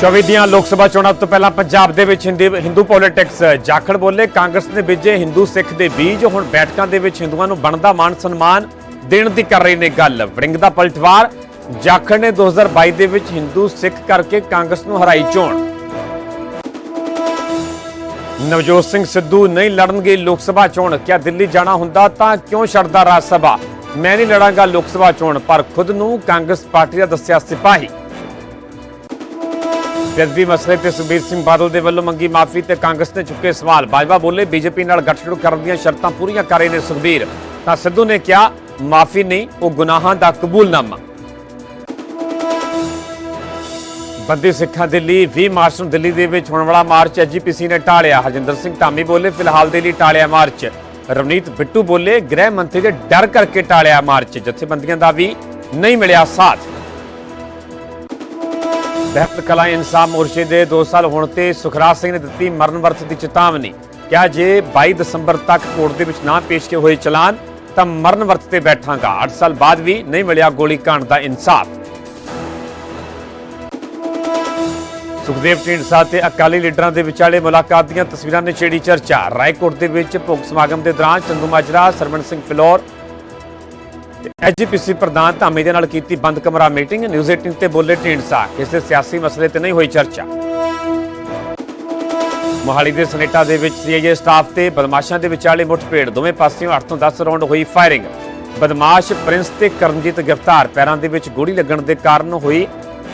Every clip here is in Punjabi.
24 ਦੀਆਂ ਲੋਕ ਸਭਾ ਚੋਣਾਂ ਤੋਂ ਪਹਿਲਾਂ ਪੰਜਾਬ ਦੇ ਵਿੱਚ ਹਿੰਦੀ ਹਿੰਦੂ ਪੋਲਿਟਿਕਸ ਜਾਖੜ ਬੋਲੇ। ਕਾਂਗਰਸ ਨੇ ਬੀਜੇ ਹਿੰਦੂ ਸਿੱਖ ਦੇ ਬੀਜ। ਹੁਣ ਬੈਠਕਾਂ ਦੇ ਵਿੱਚ ਹਿੰਦੂਆਂ ਨੂੰ ਬਣਦਾ ਮਾਨ ਸਨਮਾਨ ਦੇਣ ਦੀ ਕਰ ਰਹੇ ਨੇ ਗੱਲ। ਵੜਿੰਗ ਦਾ ਪਲਟਵਾਰ, ਜਾਖੜ ਨੇ 2022 ਦੇ ਵਿੱਚ ਹਿੰਦੂ ਸਿੱਖ ਕਰਕੇ ਕਾਂਗਰਸ ਨੂੰ ਹਰਾਈ ਚੋਣ। ਨਵਜੋਤ ਸਿੰਘ ਸਿੱਧੂ ਨਹੀਂ ਲੜਨਗੇ ਲੋਕ ਸਭਾ ਚੋਣ। ਕਿਆ ਦਿੱਲੀ ਜਾਣਾ ਹੁੰਦਾ ਤਾਂ ਕਿਉਂ ਛੱਡਦਾ ਰਾਜ ਸਭਾ? ਮੈਂ ਨਹੀਂ ਲੜਾਂਗਾ ਲੋਕ ਸਭਾ ਚੋਣ, ਪਰ ਖੁਦ ਨੂੰ ਕਾਂਗਰਸ ਪਾਰਟੀ ਦਾ ਦੱਸਿਆ ਸਿਪਾਹੀ। ਬੇਅਦਬੀ ਮਸਲੇ ਤੇ ਸੁਖਬੀਰ ਸਿੰਘ ਬਾਦਲ ਦੇ ਵੱਲੋਂ ਮੰਗੀ ਮਾਫੀ ਤੇ ਕਾਂਗਰਸ ਨੇ ਚੁੱਕੇ ਸਵਾਲ। ਬਾਜਵਾ ਬੋਲੇ, ਬੀਜੇਪੀ ਨਾਲ ਗੱਠਜੋੜ ਕਰਨ ਦੀਆਂ ਸ਼ਰਤਾਂ ਪੂਰੀਆਂ ਕਰ ਰਹੇ ਨੇ ਸੁਖਬੀਰ। ਤਾਂ ਸਿੱਧੂ ਨੇ ਕਿਹਾ, ਮਾਫੀ ਨਹੀਂ, ਉਹ ਗੁਨਾਹਾਂ ਦਾ ਕਬੂਲਨਾਮਾ। ਬੰਦੀ ਸਿੱਖਾਂ ਦੇ ਲਈ 20 ਮਾਰਚ ਨੂੰ ਦਿੱਲੀ ਦੇ ਵਿੱਚ ਹੋਣ ਵਾਲਾ ਮਾਰਚ ਐਜੀਪੀਸੀ ਨੇ ਟਾਲਿਆ। ਹਰਜਿੰਦਰ ਸਿੰਘ ਧਾਮੀ ਬੋਲੇ, ਫਿਲਹਾਲ ਦੇ ਲਈ ਟਾਲਿਆ ਮਾਰਚ। ਰਵਨੀਤ ਬਿੱਟੂ ਬੋਲੇ, ਗ੍ਰਹਿ ਮੰਤਰੀ ਦੇ ਡਰ ਕਰਕੇ ਟਾਲਿਆ ਮਾਰਚ। ਜਥੇਬੰਦੀਆਂ ਦਾ ਵੀ ਨਹੀਂ ਮਿਲਿਆ ਸਾਥ। ਬਹਿਤ ਕਲਾ ਇਨਸਾਫ ਮੋਰਚੇ ਦੇ 2 ਸਾਲ ਹੋਣ ਤੇ ਸੁਖਰਾਜ ਸਿੰਘ ਨੇ ਦਿੱਤੀ ਮਰਨ ਵਰਤ ਦੀ ਚੇਤਾਵਨੀ। ਕਿਹਾ ਜੇ 22 ਦਸੰਬਰ ਤੱਕ ਕੋਰਟ ਦੇ ਵਿੱਚ ਨਾ ਪੇਸ਼ ਕੇ ਹੋਏ ਚਲਾਨ, ਤਾਂ ਮਰਨ ਵਰਤ ਤੇ ਬੈਠਾਂਗਾ। 8 ਸਾਲ ਬਾਅਦ ਵੀ ਨਹੀਂ ਮਿਲਿਆ ਗੋਲੀ ਕਾਂਡ ਦਾ ਇਨਸਾਫ। ਸੁਖਦੇਵ ਢੀਂਡਸਾ ਤੇ ਅਕਾਲੀ ਲੀਡਰਾਂ ਦੇ ਵਿਚਾਲੇ ਮੁਲਾਕਾਤ ਦੀਆਂ ਤਸਵੀਰਾਂ ਨੇ ਛੇੜੀ ਚਰਚਾ। ਰਾਏਕੋਟ ਦੇ ਵਿੱਚ ਭੋਗ ਸਮਾਗਮ ਦੇ ਦੌਰਾਨ ਚੰਦੂ ਮਾਜਰਾ ਸਰਵਣ ਸਿੰਘ ਫਿਲੌਰ ਐਜੀਪੀਸੀ ਪ੍ਰਧਾਨ ਧਾਮੀ ਦੇ ਨਾਲ ਕੀਤੀ ਬੰਦ ਕਮਰਾ ਮੀਟਿੰਗ, ਨਿਊਜ਼ 18 ਤੇ ਬੋਲੇ ਢੀਂਡਸਾ ਕਿਸੇ ਸਿਆਸੀ ਮਸਲੇ ਤੇ ਨਹੀਂ ਹੋਈ ਚਰਚਾ। ਮੋਹਾਲੀ ਦੇ ਸਨੇਟਾ ਦੇ ਵਿੱਚ ਸੀਆਈਏ ਸਟਾਫ ਤੇ ਬਦਮਾਸ਼ਾਂ ਦੇ ਵਿਚਾਲੇ ਮੁੱਠਭੇੜ ਦੋਵੇਂ ਪਾਸਿਓਂ 8 ਤੋਂ 10 ਰਾਉਂਡ ਹੋਈ ਫਾਇਰਿੰਗ। ਬਦਮਾਸ਼ ਪ੍ਰਿੰਸ ਤੇ ਕਰਮਜੀਤ ਗ੍ਰਿਫਤਾਰ। ਪੈਰਾਂ ਦੇ ਵਿੱਚ ਗੋਲੀ ਲੱਗਣ ਦੇ ਕਾਰਨ ਹੋਈ,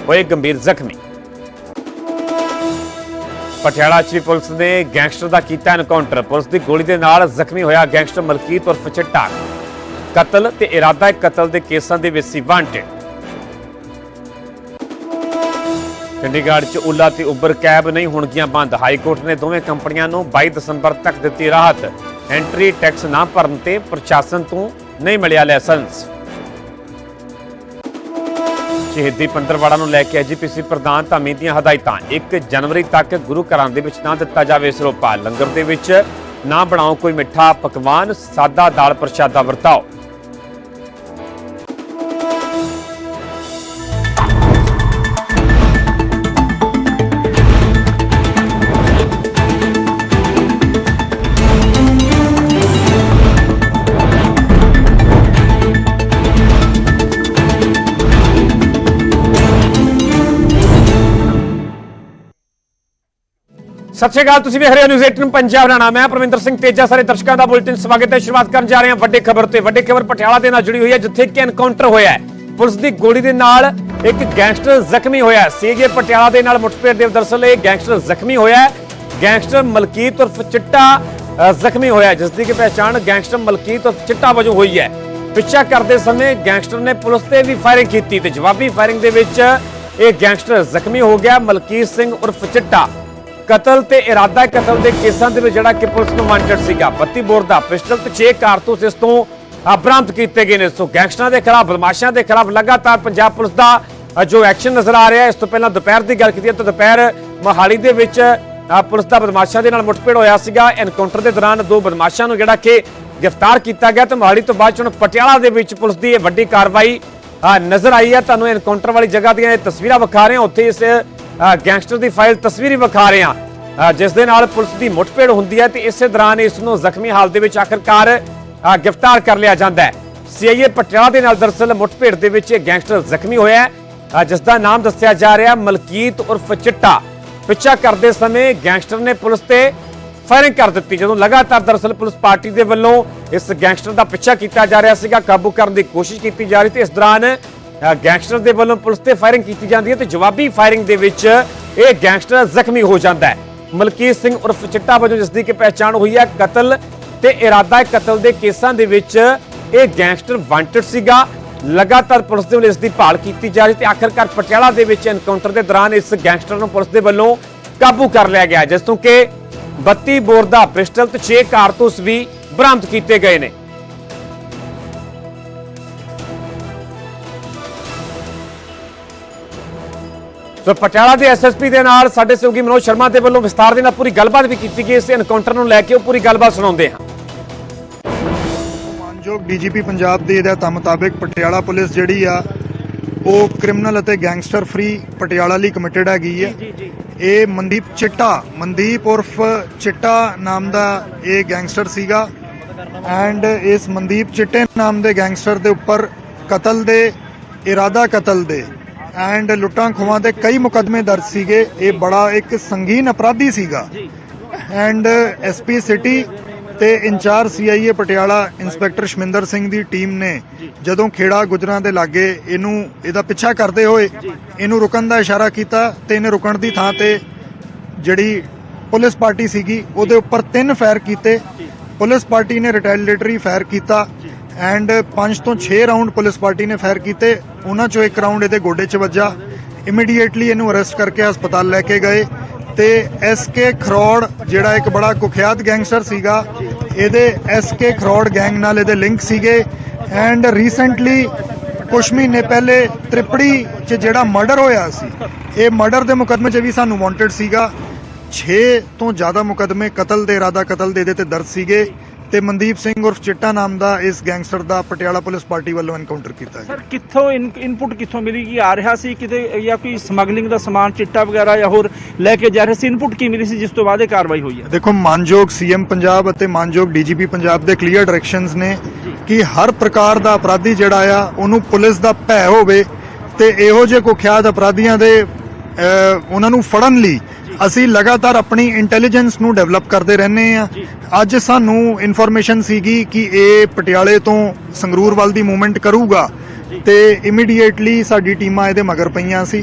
ਹੋਏ ਗੰਭੀਰ ਜ਼ਖਮੀ। ਪਟਿਆਲਾ 'ਚ ਪੁਲਿਸ ਨੇ ਗੈਂਗਸਟਰ ਦਾ ਕੀਤਾ ਐਨਕਾਊਂਟਰ। ਪੁਲਿਸ ਦੀ ਗੋਲੀ ਦੇ ਨਾਲ ਜ਼ਖਮੀ ਹੋਇਆ ਗੈਂਗਸਟਰ ਮਲਕੀਤ ਉਰਫ ਚਿੱਟਾ। ਕਤਲ ਤੇ ਇਰਾਦਾ ਕਤਲ ਦੇ ਕੇਸਾਂ ਦੇ ਵਿੱਚ ਸੀ ਵਾਂਟਡ। ਚੰਡੀਗੜ੍ਹ 'ਚ ਓਲਾ ਤੇ ਉਬਰ ਕੈਬ ਨਹੀਂ ਹੋਣਗੀਆਂ ਬੰਦ। ਹਾਈ ਕੋਰਟ ਨੇ ਦੋਵੇਂ ਕੰਪਨੀਆਂ ਨੂੰ 22 ਦਸੰਬਰ ਤੱਕ ਦਿੱਤੀ ਰਾਹਤ। ਐਂਟਰੀ ਟੈਕਸ ਨਾ ਭਰਨ ਤੇ ਪ੍ਰਸ਼ਾਸਨ ਤੋਂ ਨਹੀਂ ਮਿਲਿਆ ਲਾਇਸੈਂਸ। ਸ਼ਹੀਦੀ ਪੰਦਰਵਾੜਾ ਨੂੰ ਲੈ ਕੇ ਐਜੀਪੀਸੀ ਪ੍ਰਧਾਨ ਧਾਮੀ ਦੀਆਂ ਹਦਾਇਤਾਂ। 1 ਜਨਵਰੀ ਤੱਕ ਗੁਰੂ ਘਰਾਂ ਦੇ ਵਿੱਚ ਨਾ ਦਿੱਤਾ ਜਾਵੇ ਸਰੋਪਾ। ਲੰਗਰ ਦੇ ਵਿੱਚ ਨਾ ਬਣਾਓ ਕੋਈ ਮਿੱਠਾ, ਪਕਵਾਨ, ਸਾਦਾ ਦਾਲ ਪ੍ਰਸ਼ਾਦਾ ਵਰਤਾਓ। ਸਤਿ ਸ਼੍ਰੀ ਅਕਾਲ, ਤੁਸੀਂ ਵੇਖ ਰਹੇ ਹੋ ਨਿਊਜ਼ 18 ਪੰਜਾਬ ਦਾ ਨਾਮ ਪ੍ਰਵਿੰਦਰ ਸਿੰਘ ਤੇਜਾ, ਸਾਰੇ ਦਰਸ਼ਕਾਂ ਦਾ ਬੁਲੇਟਿਨ ਸਵਾਗਤ ਹੈ। ਸ਼ੁਰੂਆਤ ਕਰਨ ਜਾ ਰਹੇ ਹਾਂ ਵੱਡੇ ਖਬਰ ਤੇ। ਵੱਡੇ ਖਬਰ ਪਟਿਆਲਾ ਦੇ ਨਾਲ ਜੁੜੀ ਹੋਈ ਹੈ, ਜਿੱਥੇ ਕਿ ਐਨਕਾਊਂਟਰ ਹੋਇਆ ਹੈ। ਪੁਲਿਸ ਦੀ ਗੋਲੀ ਦੇ ਨਾਲ ਇੱਕ ਗੈਂਗਸਟਰ ਜ਼ਖਮੀ ਹੋਇਆ ਹੈ। ਸੀਗੇ ਪਟਿਆਲਾ ਦੇ ਨਾਲ ਮੁੱਠਭੇੜ ਦੇ ਦਰਸਲ ਇਹ ਗੈਂਗਸਟਰ ਜ਼ਖਮੀ ਹੋਇਆ ਗੈਂਗਸਟਰ ਮਲਕੀਤ ਉਰਫ ਚਿੱਟਾ ਜ਼ਖਮੀ ਹੋਇਆ ਜਿਸ ਦੀ ਕਿ ਪਹਿਚਾਣ ਗੈਂਗਸਟਰ ਮਲਕੀਤ ਉਰਫ ਚਿੱਟਾ ਵਜੋਂ ਹੋਈ ਹੈ। ਪਿੱਛਾ ਕਰਦੇ ਸਮੇਂ ਗੈਂਗਸਟਰ ਨੇ ਪੁਲਿਸ ਤੇ ਵੀ ਫਾਇਰਿੰਗ ਕੀਤੀ ਤੇ ਜਵਾਬੀ ਫਾਇਰਿੰਗ ਦੇ ਵਿੱਚ ਇਹ ਗੈਂਗਸਟਰ ਜ਼ਖਮੀ ਹੋ ਗਿਆ ਮਲਕੀਤ ਸਿੰਘ ਉਰਫ ਚਿੱਟਾ। ਕਤਲ ਤੇ ਇਰਾਦਾ ਕਤਲ ਦੇ ਕੇਸਾਂ ਦੇ ਵਿੱਚ ਜਿਹੜਾ ਕਿ ਪੁਲਿਸ ਨੂੰ ਵਾਂਟਡ ਸੀਗਾ। 32 ਬੋਰ ਦਾ ਪਿਸਟਲ ਤੇ 6 ਕਾਰਤੂਸ ਇਸ ਤੋਂ ਬਰਾਮਦ ਕੀਤੇ ਗਏ ਨੇ। ਸੋ ਗੈਂਗਸਟਰਾਂ ਦੇ ਖਿਲਾਫ, ਬਦਮਾਸ਼ਾਂ ਦੇ ਖਿਲਾਫ ਲਗਾਤਾਰ ਪੰਜਾਬ ਪੁਲਿਸ ਦਾ ਜੋ ਐਕਸ਼ਨ ਨਜ਼ਰ ਆ ਰਿਹਾ ਇਸ ਤੋਂ ਪਹਿਲਾਂ ਦੁਪਹਿਰ ਦੀ ਗੱਲ ਕੀਤੀ ਤਾਂ ਦੁਪਹਿਰ ਮੋਹਾਲੀ ਦੇ ਵਿੱਚ ਪੁਲਿਸ ਦਾ ਬਦਮਾਸ਼ਾਂ ਦੇ ਨਾਲ ਮੁੱਠਭੇੜ ਹੋਇਆ ਸੀਗਾ। ਐਨਕਾਊਂਟਰ ਦੇ ਦੌਰਾਨ ਦੋ ਬਦਮਾਸ਼ਾਂ ਨੂੰ ਜਿਹੜਾ ਕਿ ਗ੍ਰਿਫਤਾਰ ਕੀਤਾ ਗਿਆ ਤੇ ਮੋਹਾਲੀ ਤੋਂ ਬਾਅਦ ਹੁਣ ਪਟਿਆਲਾ ਦੇ ਵਿੱਚ ਪੁਲਿਸ ਦੀ ਇਹ ਵੱਡੀ ਕਾਰਵਾਈ ਨਜ਼ਰ ਆਈ ਹੈ। ਤੁਹਾਨੂੰ ਐਨਕਾਊਂਟਰ ਵਾਲੀ ਜਗ੍ਹਾ ਦੀਆਂ ਇਹ ਤਸਵੀਰਾਂ ਵਿਖਾ ਰਹੇ ਹਾਂ। ਉੱਥੇ ਇਸ ਗੈਂਗਸਟਰ ਦੀ ਫਾਈਲ ਤਸਵੀਰੀ ਵਿਖਾ ਰਹੇ ਹਾਂ। ਜਿਸ ਦੇ ਨਾਲ ਪੁਲਿਸ ਦੀ ਮੁੱਠਭੇੜ ਹੁੰਦੀ ਹੈ ਤੇ ਇਸੇ ਦੌਰਾਨ ਇਸ ਨੂੰ ਜ਼ਖਮੀ ਹਾਲਤ ਦੇ ਵਿੱਚ ਆਖਰਕਾਰ ਗ੍ਰਿਫਤਾਰ ਕਰ ਲਿਆ ਜਾਂਦਾ ਹੈ। ਸੀਆਈਏ ਪਟਿਆਲਾ ਦੇ ਨਾਲ ਦਰਸਲ ਮੁੱਠਭੇੜ ਦੇ ਵਿੱਚ ਇਹ ਗੈਂਗਸਟਰ ਜ਼ਖਮੀ ਹੋਇਆ ਹੈ। ਜਿਸ ਦਾ ਨਾਮ ਦੱਸਿਆ ਜਾ ਰਿਹਾ ਮਲਕੀਤ ਉਰਫ ਚਿੱਟਾ। ਪਿੱਛਾ ਕਰਦੇ ਸਮੇਂ ਗੈਂਗਸਟਰ ਨੇ ਪੁਲਿਸ ਤੇ ਫਾਇਰਿੰਗ ਕਰ ਦਿੱਤੀ, ਜਦੋਂ ਲਗਾਤਾਰ ਦਰਸਲ ਪੁਲਿਸ ਪਾਰਟੀ ਦੇ ਵੱਲੋਂ ਇਸ ਗੈਂਗਸਟਰ ਦਾ ਪਿੱਛਾ ਕੀਤਾ ਜਾ ਰਿਹਾ ਸੀਗਾ, ਕਾਬੂ ਕਰਨ ਦੀ ਕੋਸ਼ਿਸ਼ ਕੀਤੀ ਜਾ ਰਹੀ ਤੇ ਇਸ ਦੌਰਾਨ ਗੈਂਗਸਟਰ ਦੇ ਵੱਲੋਂ ਪੁਲਿਸ ਤੇ ਫਾਇਰਿੰਗ ਕੀਤੀ ਜਾਂਦੀ ਹੈ ਤੇ ਜਵਾਬੀ ਫਾਇਰਿੰਗ ਦੇ ਵਿੱਚ ਇਹ ਗੈਂਗਸਟਰ ਜ਼ਖਮੀ ਹੋ ਜਾਂਦਾ ਹੈ। ਮਲਕੀਤ ਸਿੰਘ ਉਰਫ ਚਿੱਟਾ ਵਜੋਂ ਜਿਸ ਦੀ ਕਿ ਪਹਿਚਾਣ ਹੋਈ ਹੈ, ਕਤਲ ਤੇ ਇਰਾਦਾ ਕਤਲ ਦੇ ਕੇਸਾਂ ਦੇ ਵਿੱਚ ਇਹ ਗੈਂਗਸਟਰ ਵਾਂਟਡ ਸੀਗਾ। ਲਗਾਤਾਰ ਪੁਲਿਸ ਦੇ ਵੱਲੋਂ ਇਸ ਦੀ ਭਾਲ ਕੀਤੀ ਜਾ ਰਹੀ ਤੇ ਆਖਰਕਾਰ ਪਟਿਆਲਾ ਦੇ ਵਿੱਚ ਐਨਕਾਊਂਟਰ ਦੇ ਦੌਰਾਨ ਇਸ ਗੈਂਗਸਟਰ ਨੂੰ ਪੁਲਿਸ ਦੇ ਵੱਲੋਂ ਕਾਬੂ ਕਰ ਲਿਆ ਗਿਆ, ਜਿਸ ਤੋਂ ਕਿ 32 ਬੋਰ ਦਾ ਪਿਸਟਲ ਤੇ 6 ਕਾਰਤੂਸ ਵੀ ਬਰਾਮਦ ਕੀਤੇ ਗਏ ਨੇ। ਸੋ ਪਟਿਆਲਾ ਦੇ ਐਸਐਸਪੀ ਦੇ ਨਾਲ ਸਾਡੇ ਸਹਿਯੋਗੀ ਮਨੋਜ ਸ਼ਰਮਾ ਦੇ ਵੱਲੋਂ ਵਿਸਤਾਰ ਦੇ ਨਾਲ ਪੂਰੀ ਗੱਲਬਾਤ ਵੀ ਕੀਤੀ ਗਈ ਇਸ ਐਨਕਾਊਂਟਰ ਨੂੰ ਲੈ ਕੇ ਉਹ ਪੂਰੀ ਗੱਲਬਾਤ ਸੁਣਾਉਂਦੇ ਹਾਂ। ਮਾਨਯੋਗ ਡੀਜੀਪੀ ਪੰਜਾਬ ਦੇ ਹਦਾਇਤਾਂ ਮੁਤਾਬਕ ਪਟਿਆਲਾ ਪੁਲਿਸ ਜਿਹੜੀ ਆ ਉਹ ਕ੍ਰਿਮੀਨਲ ਅਤੇ ਗੈਂਗਸਟਰ ਫ੍ਰੀ ਪਟਿਆਲਾ ਲਈ ਕਮਿਟਡ ਹੈਗੀ ਹੈ ਇਹ ਮਨਦੀਪ ਚਿੱਟਾ ਮਨਦੀਪ ਉਰਫ ਚਿੱਟਾ ਨਾਮ ਦਾ ਇਹ ਗੈਂਗਸਟਰ ਸੀਗਾ। ਐਂਡ ਇਸ ਮਨਦੀਪ ਚਿੱਟੇ ਨਾਮ ਦੇ ਗੈਂਗਸਟਰ ਦੇ ਉੱਪਰ ਕਤਲ ਦੇ ਇਰਾਦਾ ਕਤਲ ਦੇ। ਐਂਡ ਲੁੱਟਾਂ ਖੋਹਾਂ ਦੇ ਕਈ ਮੁਕੱਦਮੇ ਦਰਜ ਸੀਗੇ। ਇਹ ਬੜਾ ਇੱਕ ਸੰਗੀਨ ਅਪਰਾਧੀ ਸੀਗਾ। ਐਂਡ ਐਸਪੀ ਸਿਟੀ ਤੇ incharge CIA Patiala inspector Shaminder Singh ਦੀ ਟੀਮ ਨੇ ਜਦੋਂ ਖੇੜਾ ਗੁਜਰਾਂ ਦੇ ਲਾਗੇ ਇਹਨੂੰ ਇਹਦਾ ਪਿੱਛਾ ਕਰਦੇ ਹੋਏ ਇਹਨੂੰ ਰੁਕਣ ਦਾ ਇਸ਼ਾਰਾ ਕੀਤਾ ਤੇ ਇਹਨੇ ਰੁਕਣ ਦੀ ਥਾਂ ਤੇ ਜਿਹੜੀ ਪੁਲਿਸ ਪਾਰਟੀ ਸੀਗੀ ਉਹਦੇ ਉੱਪਰ ਤਿੰਨ ਫਾਇਰ ਕੀਤੇ। ਪੁਲਿਸ ਪਾਰਟੀ ਨੇ ਰਿਟੈਲੀਏਟਰੀ ਫਾਇਰ ਕੀਤਾ। ਐਂਡ 5 ਤੋਂ 6 ਰਾਉਂਡ ਪੁਲਿਸ ਪਾਰਟੀ ਨੇ ਫਾਇਰ ਕੀਤੇ। ਉਹਨਾਂ ਚੋਂ ਇੱਕ ਰਾਉਂਡ ਇਹਦੇ ਗੋਡੇ 'ਚ ਵੱਜਾ। ਇਮੀਡੀਏਟਲੀ ਇਹਨੂੰ ਅਰੈਸਟ ਕਰਕੇ ਹਸਪਤਾਲ ਲੈ ਕੇ ਗਏ ਤੇ ਐਸਕੇ ਖਰੋੜ ਜਿਹੜਾ ਇੱਕ ਬੜਾ ਕੁਖਿਆਤ ਗੈਂਗਸਟਰ ਸੀਗਾ, ਇਹਦੇ ਐਸਕੇ ਖਰੋੜ ਗੈਂਗ ਨਾਲ ਇਹਦੇ ਲਿੰਕ ਸੀਗੇ। ਐਂਡ ਰੀਸੈਂਟਲੀ ਕੁਝ ਮਹੀਨੇ ਪਹਿਲੇ ਤ੍ਰਿਪੜੀ 'ਚ ਜਿਹੜਾ ਮਰਡਰ ਹੋਇਆ ਸੀ, ਇਹ ਮਰਡਰ ਦੇ ਮੁਕੱਦਮੇ 'ਚ ਵੀ ਸਾਨੂੰ ਵਾਂਟਡ ਸੀਗਾ। 6 ਤੋਂ ਜ਼ਿਆਦਾ ਮੁਕੱਦਮੇ ਕਤਲ ਦੇ ਇਰਾਦਾ ਕਤਲ ਦੇ ਇਹਦੇ ਤੇ ਦਰਜ ਸੀਗੇ। ਤੇ ਮਨਦੀਪ ਸਿੰਘ ਉਰਫ ਚਿੱਟਾ ਨਾਮ ਦਾ ਇਸ ਗੈਂਗਸਟਰ ਦਾ ਪਟਿਆਲਾ ਪੁਲਿਸ ਪਾਰਟੀ ਵੱਲੋਂ ਐਨਕਾਊਂਟਰ ਕੀਤਾ ਗਿਆ ਸਰ ਕਿੱਥੋਂ ਇਨਪੁਟ ਕਿੱਥੋਂ ਮਿਲੀ? ਕਿ ਆ ਰਿਹਾ ਸੀ? ਕਿਤੇ ਜਾਂ ਕੋਈ ਸਮਗਲਿੰਗ ਦਾ ਸਮਾਨ ਚਿੱਟਾ ਵਗੈਰਾ ਜਾਂ ਹੋਰ ਲੈ ਕੇ ਜਾ ਰਿਹਾ ਸੀ? ਇਨਪੁਟ ਕੀ ਮਿਲੀ ਸੀ ਜਿਸ ਤੋਂ ਬਾਅਦ ਇਹ ਕਾਰਵਾਈ ਹੋਈ ਹੈ? ਦੇਖੋ ਮਾਨਯੋਗ ਸੀਐਮ ਪੰਜਾਬ ਅਤੇ ਮਾਨਯੋਗ ਡੀਜੀਪੀ ਪੰਜਾਬ ਦੇ ਕਲੀਅਰ ਡਾਇਰੈਕਸ਼ਨਸ ਨੇ ਕਿ ਹਰ ਪ੍ਰਕਾਰ ਦਾ ਅਪਰਾਧੀ ਜਿਹੜਾ ਆ ਉਹਨੂੰ ਪੁਲਿਸ ਦਾ ਭੈ ਹੋਵੇ ਤੇ ਇਹੋ ਜਿਹੇ ਕੁਖਿਆਤ ਅਪਰਾਧੀਆਂ ਦੇ ਉਹਨਾਂ ਨੂੰ ਫੜਨ ਲਈ ਅਸੀਂ ਲਗਾਤਾਰ ਆਪਣੀ ਇੰਟੈਲੀਜੈਂਸ ਨੂੰ ਡਿਵੈਲਪ ਕਰਦੇ ਰਹਿੰਦੇ ਆ ਅੱਜ ਸਾਨੂੰ ਇਨਫੋਰਮੇਸ਼ਨ ਸੀਗੀ ਕਿ ਇਹ ਪਟਿਆਲੇ ਤੋਂ ਸੰਗਰੂਰ ਵੱਲ ਦੀ ਮੂਵਮੈਂਟ ਕਰੂਗਾ ਤੇ ਇਮੀਡੀਏਟਲੀ ਸਾਡੀ ਟੀਮਾਂ ਇਹਦੇ ਮਗਰ ਪਈਆਂ ਸੀ।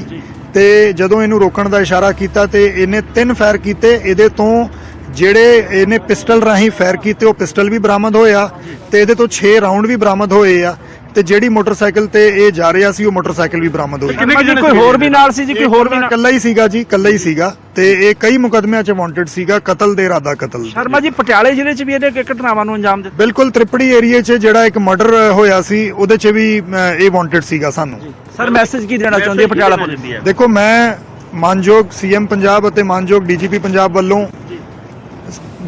ਤੇ ਜਦੋਂ ਇਹਨੂੰ ਰੋਕਣ ਦਾ ਇਸ਼ਾਰਾ ਕੀਤਾ ਤੇ ਇਹਨੇ ਤਿੰਨ ਫਾਇਰ ਕੀਤੇ। ਇਹਦੇ ਤੋਂ ਜਿਹੜੇ ਇਹਨੇ ਪਿਸਟਲ ਰਾਹੀਂ ਫਾਇਰ ਕੀਤੇ ਉਹ ਪਿਸਟਲ ਵੀ ਬਰਾਮਦ ਹੋਇਆ ਤੇ ਇਹਦੇ ਤੋਂ 6 ਰਾਉਂਡ ਵੀ ਬਰਾਮਦ ਹੋਏ ਆ। ਤੇ ਜਿਹੜੀ ਮੋਟਰਸਾਈਕਲ ਤੇ ਇਹ ਜਾ ਰਿਹਾ ਸੀ ਉਹ ਮੋਟਰਸਾਈਕਲ ਵੀ ਬਰਾਮਦ ਹੋਈ ਸ਼ਰਮਾ ਜੀ ਕੋਈ ਹੋਰ ਵੀ ਨਾਲ ਸੀ ਜੀ ਕੋਈ ਹੋਰ ਵੀ ਨਾਲ? ਇਕੱਲਾ ਹੀ ਸੀਗਾ ਜੀ ਇਕੱਲਾ ਹੀ ਸੀਗਾ ਤੇ ਇਹ ਕਈ ਮੁਕਦਮਿਆਂ 'ਚ ਵਾਂਟਡ ਸੀਗਾ ਕਤਲ ਦੇ ਇਰਾਦਾ ਕਤਲ। ਸ਼ਰਮਾ ਜੀ ਪਟਿਆਲੇ ਜ਼ਿਲ੍ਹੇ 'ਚ ਵੀ ਇਹਨੇ ਕਿ ਘਟਨਾਵਾਂ ਨੂੰ ਅੰਜਾਮ ਦਿੱਤਾ? ਬਿਲਕੁਲ ਤ੍ਰਿਪੜੀ ਏਰੀਆ 'ਚ ਜਿਹੜਾ ਇੱਕ ਮਰਡਰ ਹੋਇਆ ਸੀ ਉਹਦੇ 'ਚ ਵੀ ਇਹ ਵਾਂਟਡ ਸੀਗਾ ਸਾਨੂੰ। ਸਰ ਮੈਸੇਜ ਕੀ ਦੇਣਾ ਚਾਹੁੰਦੀ ਹੈ ਪਟਿਆਲਾ ਪੁਲਿਸ ਦੇਖੋ ਮੈਂ ਮਾਨਯੋਗ ਸੀਐਮ ਪੰਜਾਬ ਅਤੇ ਮਾਨਯੋਗ ਡੀਜੀਪੀ ਪੰਜਾਬ ਵੱਲੋਂ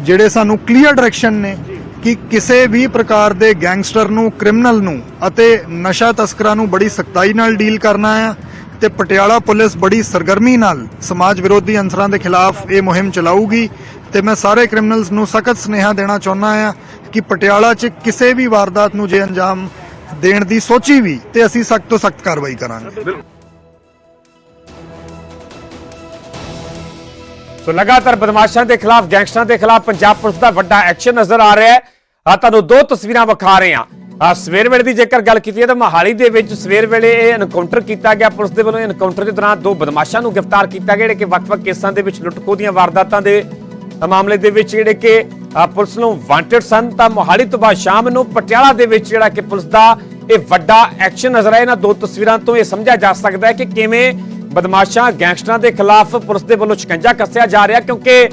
ਜਿਹੜੇ ਸਾਨੂੰ ਕਲੀਅਰ ਡਾਇਰੈਕਸ਼ਨ ਨੇ ਕਿ ਕਿਸੇ ਵੀ ਪ੍ਰਕਾਰ ਦੇ ਗੈਂਗਸਟਰ ਨੂੰ, ਕ੍ਰਿਮੀਨਲ ਨੂੰ ਅਤੇ ਨਸ਼ਾ ਤਸਕਰਾਂ ਨੂੰ ਬੜੀ ਸਖਤਾਈ ਨਾਲ ਡੀਲ ਕਰਨਾ ਹੈ ਤੇ ਪਟਿਆਲਾ ਪੁਲਿਸ ਬੜੀ ਸਰਗਰਮੀ ਨਾਲ ਸਮਾਜ ਵਿਰੋਧੀ ਅੰਸਰਾਂ ਦੇ ਖਿਲਾਫ ਇਹ ਮੁਹਿੰਮ ਚਲਾਊਗੀ। ਤੇ ਮੈਂ ਸਾਰੇ ਕ੍ਰਿਮੀਨਲਸ ਨੂੰ ਸਖਤ ਸੁਨੇਹਾ ਦੇਣਾ ਚਾਹੁੰਦਾ ਹਾਂ ਕਿ ਪਟਿਆਲਾ 'ਚ ਕਿਸੇ ਵੀ ਵਾਰਦਾਤ ਨੂੰ ਜੇ ਅੰਜਾਮ ਦੇਣ ਦੀ ਸੋਚੀ ਵੀ ਤੇ ਅਸੀਂ ਸਖਤ ਤੋਂ ਸਖਤ ਕਾਰਵਾਈ ਕਰਾਂਗੇ। ਸੋ ਲਗਾਤਾਰ ਬਦਮਾਸ਼ਾਂ ਦੇ ਖਿਲਾਫ, ਗੈਂਗਸਟਰਾਂ ਦੇ ਖਿਲਾਫ ਪੰਜਾਬ ਪੁਲਿਸ ਦਾ ਵੱਡਾ ਐਕਸ਼ਨ ਨਜ਼ਰ ਆ ਰਿਹਾ ਹੈ। ਆ ਤੁਹਾਨੂੰ ਦੋ ਤਸਵੀਰਾਂ ਵਿਖਾ ਰਹੇ ਹਾਂ। ਆ ਸਵੇਰ ਵੇਲੇ ਦੀ ਜੇਕਰ ਗੱਲ ਕੀਤੀ ਹੈ ਤਾਂ ਮਹਾਲੀ ਦੇ ਵਿੱਚ ਸਵੇਰ ਵੇਲੇ ਇਹ ਐਨਕਾਊਂਟਰ ਕੀਤਾ ਗਿਆ। ਪੁਲਿਸ ਦੇ ਵੱਲੋਂ ਐਨਕਾਊਂਟਰ ਦੇ ਦੌਰਾਨ ਦੋ ਬਦਮਾਸ਼ਾਂ ਨੂੰ ਗ੍ਰਿਫਤਾਰ ਕੀਤਾ ਗਿਆ, ਜਿਹੜੇ ਕਿ ਵੱਖ-ਵੱਖ ਕੇਸਾਂ ਦੇ ਵਿੱਚ ਲੁੱਟਖੋ ਦੀਆਂ ਵਾਰਦਾਤਾਂ ਦੇ ਮਾਮਲੇ ਦੇ ਵਿੱਚ ਜਿਹੜੇ ਕਿ ਪੁਲਿਸ ਨੂੰ ਵਾਂਟਡ ਸਨ। ਤਾਂ ਮੋਹਾਲੀ ਤੋਂ ਬਾਅਦ ਸ਼ਾਮ ਨੂੰ ਪਟਿਆਲਾ ਦੇ ਵਿੱਚ ਜਿਹੜਾ ਕਿ ਪੁਲਿਸ ਦਾ ਇਹ ਵੱਡਾ ਐਕਸ਼ਨ ਨਜ਼ਰ ਆਇਆ। ਇਹਨਾਂ ਦੋ ਤਸਵੀਰਾਂ ਤੋਂ ਇਹ ਸਮਝਿਆ ਜਾ ਸਕਦਾ ਹੈ ਕਿ ਕਿਵੇਂ ਬਦਮਾਸ਼ਾਂ, ਗੈਂਗਸਟਰਾਂ ਦੇ ਖਿਲਾਫ ਪੁਲਿਸ ਦੇ ਵੱਲੋਂ ਸ਼ਿਕੰਜਾ ਕੱਸਿਆ ਜਾ ਰਿਹਾ ਕਿਉਂਕਿ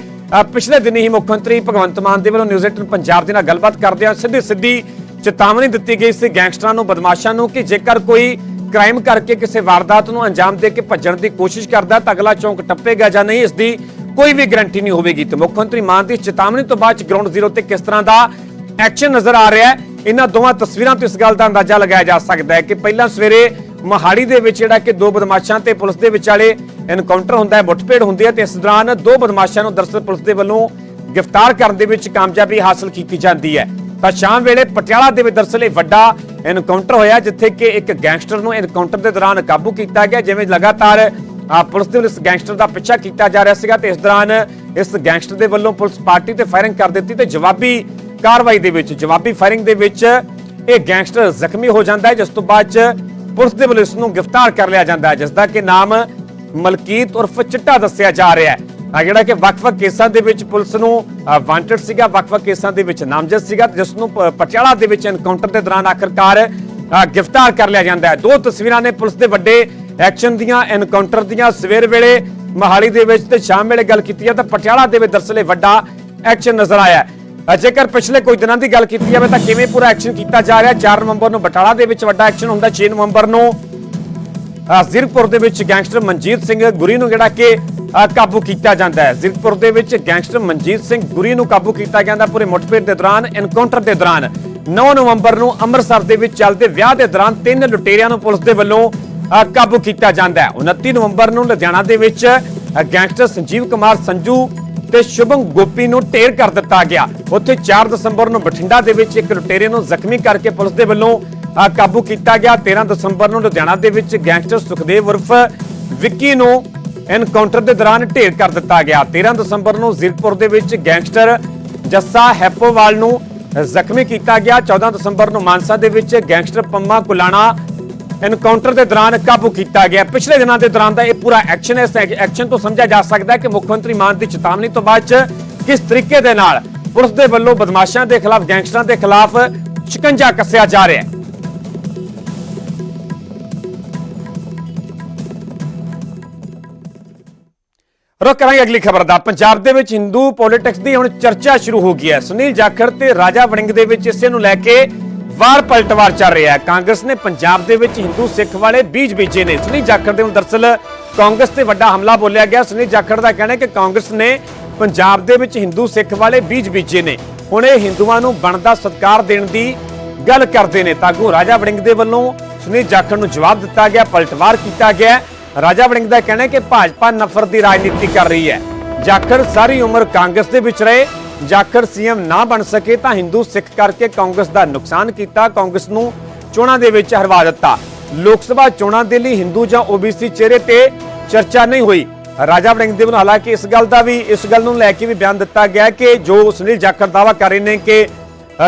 ਪਿਛਲੇ ਦਿਨੀ ਹੀ ਮੁੱਖ ਮੰਤਰੀ ਭਗਵੰਤ ਮਾਨ ਦੇ ਵੱਲੋਂ ਨਿਊਜ਼ 18 ਪੰਜਾਬ ਦੇ ਨਾਲ ਗੱਲਬਾਤ ਕਰਦਿਆਂ ਸਿੱਧੀ ਸਿੱਧੀ ਚੇਤਾਵਨੀ ਦਿੱਤੀ ਗਈ ਸੀ ਗੈਂਗਸਟਰਾਂ ਨੂੰ, ਬਦਮਾਸ਼ਾਂ ਨੂੰ ਕਿ ਜੇਕਰ ਕੋਈ ਕ੍ਰਾਈਮ ਕਰਕੇ ਕਿਸੇ ਵਾਰਦਾਤ ਨੂੰ ਅੰਜਾਮ ਦੇ ਕੇ ਭੱਜਣ ਦੀ ਕੋਸ਼ਿਸ਼ ਕਰਦਾ ਤਾਂ ਅਗਲਾ ਚੌਂਕ ਟੱਪੇਗਾ ਜਾਂ ਨਹੀਂ, ਇਸ ਦੀ ਕੋਈ ਵੀ ਗਰੰਟੀ ਨਹੀਂ ਹੋਵੇਗੀ। ਤੇ ਮੁੱਖ ਮੰਤਰੀ ਮਾਨ ਦੀ ਚੇਤਾਵਨੀ ਤੋਂ ਬਾਅਦ ਗਰਾਊਂਡ ਜ਼ੀਰੋ ਤੇ ਕਿਸ ਤਰ੍ਹਾਂ ਦਾ ਐਕਸ਼ਨ ਨਜ਼ਰ ਆ ਰਿਹਾ ਹੈ, ਇਹਨਾਂ ਦੋਵਾਂ ਤਸਵੀਰਾਂ ਤੋਂ ਇਸ ਗੱਲ ਦਾ ਅੰਦਾਜ਼ਾ ਲਗਾਇਆ ਜਾ ਸਕਦਾ ਹੈ ਕਿ ਪਹਿਲਾਂ ਸਵੇਰੇ ਮਹਾੜੀ ਦੇ ਵਿੱਚ ਜਿਹੜਾ ਕਿ ਦੋ ਬਦਮਾਸ਼ਾਂ ਤੇ ਪੁਲਿਸ ਦੇ ਵਿਚਾਲੇ ਐਨਕਾਊਂਟਰ ਹੁੰਦਾ ਹੈ, ਮੁੱਠਭੇੜ ਹੁੰਦੀ ਹੈ ਤੇ ਇਸ ਦੌਰਾਨ ਦੋ ਬਦਮਾਸ਼ਾਂ ਨੂੰ ਦਰਸਲ ਪੁਲਿਸ ਦੇ ਵੱਲੋਂ ਗ੍ਰਿਫਤਾਰ ਕਰਨ ਦੇ ਵਿੱਚ ਕਾਮਯਾਬੀ ਹਾਸਲ ਕੀਤੀ ਜਾਂਦੀ ਹੈ। ਤਾਂ ਸ਼ਾਮ ਵੇਲੇ ਪਟਿਆਲਾ ਦੇ ਵਿੱਚ ਦਰਸਲ ਇਹ ਵੱਡਾ ਐਨਕਾਊਂਟਰ ਹੋਇਆ, ਜਿੱਥੇ ਕਿ ਇੱਕ ਗੈਂਗਸਟਰ ਨੂੰ ਐਨਕਾਊਂਟਰ ਦੇ ਦੌਰਾਨ ਕਾਬੂ ਕੀਤਾ ਗਿਆ, ਜਿਵੇਂ ਲਗਾਤਾਰ ਪੁਲਿਸ ਦੇ ਵੱਲੋਂ ਇਸ ਗੈਂਗਸਟਰ ਦਾ ਪਿੱਛਾ ਕੀਤਾ ਜਾ ਰਿਹਾ ਸੀਗਾ ਤੇ ਇਸ ਦੌਰਾਨ ਇਸ ਗੈਂਗਸਟਰ ਦੇ ਵੱਲੋਂ ਪੁਲਿਸ ਪਾਰਟੀ ਤੇ ਫਾਇਰਿੰਗ ਕਰ ਦਿੱਤੀ ਤੇ ਜਵਾਬੀ ਕਾਰਵਾਈ ਦੇ ਵਿੱਚ, ਜਵਾਬੀ ਫਾਇਰਿੰਗ ਦੇ ਵਿੱਚ ਇਹ ਗੈਂਗਸਟਰ ਜ਼ਖਮੀ ਹੋ ਜਾਂਦਾ ਹੈ, ਜਿਸ ਤੋਂ ਬਾਅਦ ਪੁਲਿਸ ਦੇ ਵੱਲੋਂ ਇਸ ਨੂੰ ਗ੍ਰਿਫਤਾਰ ਕਰ ਲਿਆ ਜਾਂਦਾ ਹੈ, ਜਿਸ ਦਾ ਕਿ ਨਾਮ ਮਲਕੀਤ ਉਰਫ ਚਿੱਟਾ ਦੱਸਿਆ ਜਾ ਰਿਹਾ ਹੈ। ਆ ਜਿਹੜਾ ਕਿ ਵੱਖ-ਵੱਖ ਕੇਸਾਂ ਦੇ ਵਿੱਚ ਪੁਲਿਸ ਨੂੰ ਵਾਂਟਡ ਸੀਗਾ, ਵੱਖ-ਵੱਖ ਕੇਸਾਂ ਦੇ ਵਿੱਚ ਨਾਮਜ਼ਦ ਸੀਗਾ ਜਿਸ ਨੂੰ ਪਟਿਆਲਾ ਦੇ ਵਿੱਚ ਐਨਕਾਊਂਟਰ ਦੇ ਦੌਰਾਨ ਆਖਰਕਾਰ ਗ੍ਰਿਫਤਾਰ ਕਰ ਲਿਆ ਜਾਂਦਾ ਹੈ। ਦੋ ਤਸਵੀਰਾਂ ਨੇ ਪੁਲਿਸ ਦੇ ਵੱਡੇ ਐਕਸ਼ਨ ਦੀਆਂ ਐਨਕਾਊਂਟਰ ਦੀਆਂ। ਸਵੇਰ ਵੇਲੇ ਮਹਾਲੀ ਦੇ ਵਿੱਚ ਤੇ ਸ਼ਾਮ ਵੇਲੇ ਗੱਲ ਕੀਤੀ ਹੈ, ਤਾਂ ਪਟਿਆਲਾ ਦੇ ਵਿੱਚ ਦਰਸਲੇ ਵੱਡਾ ਐਕਸ਼ਨ ਨਜ਼ਰ ਆਇਆ ਜੇਕਰ ਪਿਛਲੇ ਕੁਝ ਦਿਨਾਂ ਦੀ ਗੱਲ ਕੀਤੀ ਜਾਵੇ ਤਾਂ ਕਿਵੇਂ ਪੂਰਾ ਐਕਸ਼ਨ ਕੀਤਾ ਜਾ ਰਿਹਾ? 4 ਨਵੰਬਰ ਨੂੰ ਬਟਾਲਾ ਦੇ ਵਿੱਚ ਵੱਡਾ ਐਕਸ਼ਨ ਹੁੰਦਾ। 6 ਨਵੰਬਰ ਨੂੰ ਅ, ਜ਼ੀਰਕਪੁਰ ਦੇ ਵਿੱਚ ਗੈਂਗਸਟਰ ਮਨਜੀਤ ਸਿੰਘ ਗੁਰੀ ਨੂੰ ਜਿਹੜਾ ਕਿ ਕਾਬੂ ਕੀਤਾ ਜਾਂਦਾ ਹੈ। ਜ਼ੀਰਕਪੁਰ ਦੇ ਵਿੱਚ ਗੈਂਗਸਟਰ ਮਨਜੀਤ ਸਿੰਘ ਗੁਰੀ ਨੂੰ ਕਾਬੂ ਕੀਤਾ ਜਾਂਦਾ ਪੂਰੇ ਮੁੱਠਭੇੜ ਦੇ ਦੌਰਾਨ ਐਨਕਾਊਂਟਰ ਦੇ ਦੌਰਾਨ। 9 ਨਵੰਬਰ ਨੂੰ ਅੰਮ੍ਰਿਤਸਰ ਦੇ ਵਿੱਚ ਚੱਲਦੇ ਵਿਆਹ ਦੇ ਦੌਰਾਨ ਤਿੰਨ ਲੁਟੇਰਿਆਂ ਨੂੰ ਪੁਲਿਸ ਦੇ ਵੱਲੋਂ ਕਾਬੂ ਕੀਤਾ ਜਾਂਦਾ ਹੈ। 29 ਨਵੰਬਰ ਨੂੰ ਲੁਧਿਆਣਾ ਦੇ ਵਿੱਚ ਗੈਂਗਸਟਰ ਸੰਜੀਵ ਕੁਮਾਰ ਸੰਜੂ ਤੇ ਸ਼ੁਭਮ ਗੋਪੀ ਨੂੰ ਢੇਰ ਕਰ ਦਿੱਤਾ ਗਿਆ। ਉੱਥੇ 4 ਦਸੰਬਰ ਨੂੰ ਬਠਿੰਡਾ ਦੇ ਵਿੱਚ ਇੱਕ ਲੁਟੇਰੇ ਨੂੰ ਜ਼ਖਮੀ ਕਰਕੇ ਪੁਲਿਸ ਦੇ ਵੱਲੋਂ ਕਾਬੂ ਕੀਤਾ ਗਿਆ। 13 ਦਸੰਬਰ ਨੂੰ ਲੁਧਿਆਣਾ ਦੇ ਵਿੱਚ ਗੈਂਗਸਟਰ ਸੁਖਦੇਵ ਉਰਫ ਵਿੱਕੀ ਨੂੰ ਐਨਕਾਊਂਟਰ ਦੇ ਦੌਰਾਨ ਢੇਰ ਕਰ ਦਿੱਤਾ ਗਿਆ। 13 ਦਸੰਬਰ ਨੂੰ ਜ਼ੀਰਕਪੁਰ ਦੇ ਵਿੱਚ ਗੈਂਗਸਟਰ ਜੱਸਾ ਹੈਪੋਵਾਲ ਨੂੰ ਜ਼ਖਮੀ ਕੀਤਾ ਗਿਆ। 14 ਦਸੰਬਰ ਨੂੰ ਮਾਨਸਾ ਦੇ ਵਿੱਚ ਗੈਂਗਸਟਰ ਪੰਮਾ ਕੁਲਾਣਾ ਐਨਕਾਊਂਟਰ ਦੇ ਦੌਰਾਨ ਕਾਬੂ ਕੀਤਾ ਗਿਆ। ਪਿਛਲੇ ਦਿਨਾਂ ਦੇ ਦੌਰਾਨ ਦਾ ਇਹ ਪੂਰਾ ਐਕਸ਼ਨ ਹੈ। ਐਕਸ਼ਨ ਤੋਂ ਸਮਝਿਆ ਜਾ ਸਕਦਾ ਹੈ ਕਿ ਮੁੱਖ ਮੰਤਰੀ ਮਾਨ ਦੀ ਚੇਤਾਵਨੀ ਤੋਂ ਬਾਅਦ ਚ ਕਿਸ ਤਰੀਕੇ ਦੇ ਨਾਲ ਪੁਲਿਸ ਦੇ ਵੱਲੋਂ ਬਦਮਾਸ਼ਾਂ ਦੇ ਖਿਲਾਫ, ਗੈਂਗਸਟਰਾਂ ਦੇ ਖਿਲਾਫ ਸ਼ਿਕੰਜਾ ਕੱਸਿਆ ਜਾ ਰਿਹਾ ਹੈ। ਰੁਕ ਕਰਾਂਗੇ ਅਗਲੀ ਖਬਰ ਦਾ। ਪੰਜਾਬ ਦੇ ਵਿੱਚ ਹਿੰਦੂ ਪੋਲਿਟਿਕਸ ਦੀ ਹੁਣ ਚਰਚਾ ਸ਼ੁਰੂ ਹੋ ਗਈ ਹੈ। ਸੁਨੀਲ ਜਾਖੜ ਤੇ ਰਾਜਾ ਵੜਿੰਗ ਦੇ ਵਿੱਚ ਇਸੇ ਨੂੰ ਲੈ ਕੇ ਵਾਰ ਪਲਟਵਾਰ ਚੱਲ ਰਿਹਾ ਹੈ। ਕਾਂਗਰਸ ਨੇ ਪੰਜਾਬ ਦੇ ਵਿੱਚ ਹਿੰਦੂ ਸਿੱਖ ਵਾਲੇ ਬੀਜ ਬੀਜੇ ਨੇ। ਸੁਨੀਲ ਜਾਖੜ ਦੇ ਹੁਣ ਦਰਸਲ ਕਾਂਗਰਸ ਤੇ ਵੱਡਾ ਹਮਲਾ ਬੋਲਿਆ ਗਿਆ। ਸੁਨੀਲ ਜਾਖੜ ਦਾ ਕਹਿਣਾ ਹੈ ਕਿ ਕਾਂਗਰਸ ਨੇ ਪੰਜਾਬ ਦੇ ਵਿੱਚ ਹਿੰਦੂ ਸਿੱਖ ਵਾਲੇ ਬੀਜ ਬੀਜੇ ਨੇ। ਹੁਣ ਇਹ ਹਿੰਦੂਆਂ ਨੂੰ ਬਣਦਾ ਸਤਕਾਰ ਦੇਣ ਦੀ ਗੱਲ ਕਰਦੇ ਨੇ। ਤਾਗੂ ਰਾਜਾ ਵੜਿੰਗ ਦੇ ਵੱਲੋਂ ਸੁਨੀਲ ਜਾਖੜ ਨੂੰ ਜਵਾਬ ਦਿੱਤਾ ਗਿਆ ਪਲਟਵਾਰ ਕੀਤਾ ਗਿਆ ਰਾਜਾ ਵੜਿੰਗ ਦਾ ਕਹਿਣਾ ਹੈ ਕਿ ਭਾਜਪਾ ਨਫ਼ਰਤ ਦੀ ਰਾਜਨੀਤੀ ਕਰ ਰਹੀ ਹੈ। ਜਾਖੜ ਸਾਰੀ ਉਮਰ ਕਾਂਗਰਸ ਦੇ ਵਿੱਚ ਰਹੇ। ਜਾਖੜ ਸੀਐਮ ਨਾ ਬਣ ਸਕੇ ਤਾਂ ਹਿੰਦੂ ਸਿੱਖ ਕਰਕੇ ਕਾਂਗਰਸ ਦਾ ਨੁਕਸਾਨ ਕੀਤਾ, ਕਾਂਗਰਸ ਨੂੰ ਚੋਣਾਂ ਦੇ ਵਿੱਚ ਹਰਵਾ ਦਿੱਤਾ। ਲੋਕ ਸਭਾ ਚੋਣਾਂ ਦੇ ਲਈ ਹਿੰਦੂ ਜਾਂ ਓਬੀਸੀ ਚਿਹਰੇ ਤੇ ਚਰਚਾ ਨਹੀਂ ਹੋਈ। ਰਾਜਾ ਵੜਿੰਗ ਦੇ ਵੱਲੋਂ ਹਾਲਾਂਕਿ ਇਸ ਗੱਲ ਦਾ ਵੀ, ਇਸ ਗੱਲ ਨੂੰ ਲੈ ਕੇ ਵੀ ਬਿਆਨ ਦਿੱਤਾ ਗਿਆ ਕਿ ਜੋ ਸੁਨੀਲ ਜਾਖੜ ਦਾਵਾ ਕਰ ਰਹੇ ਨੇ ਕਿ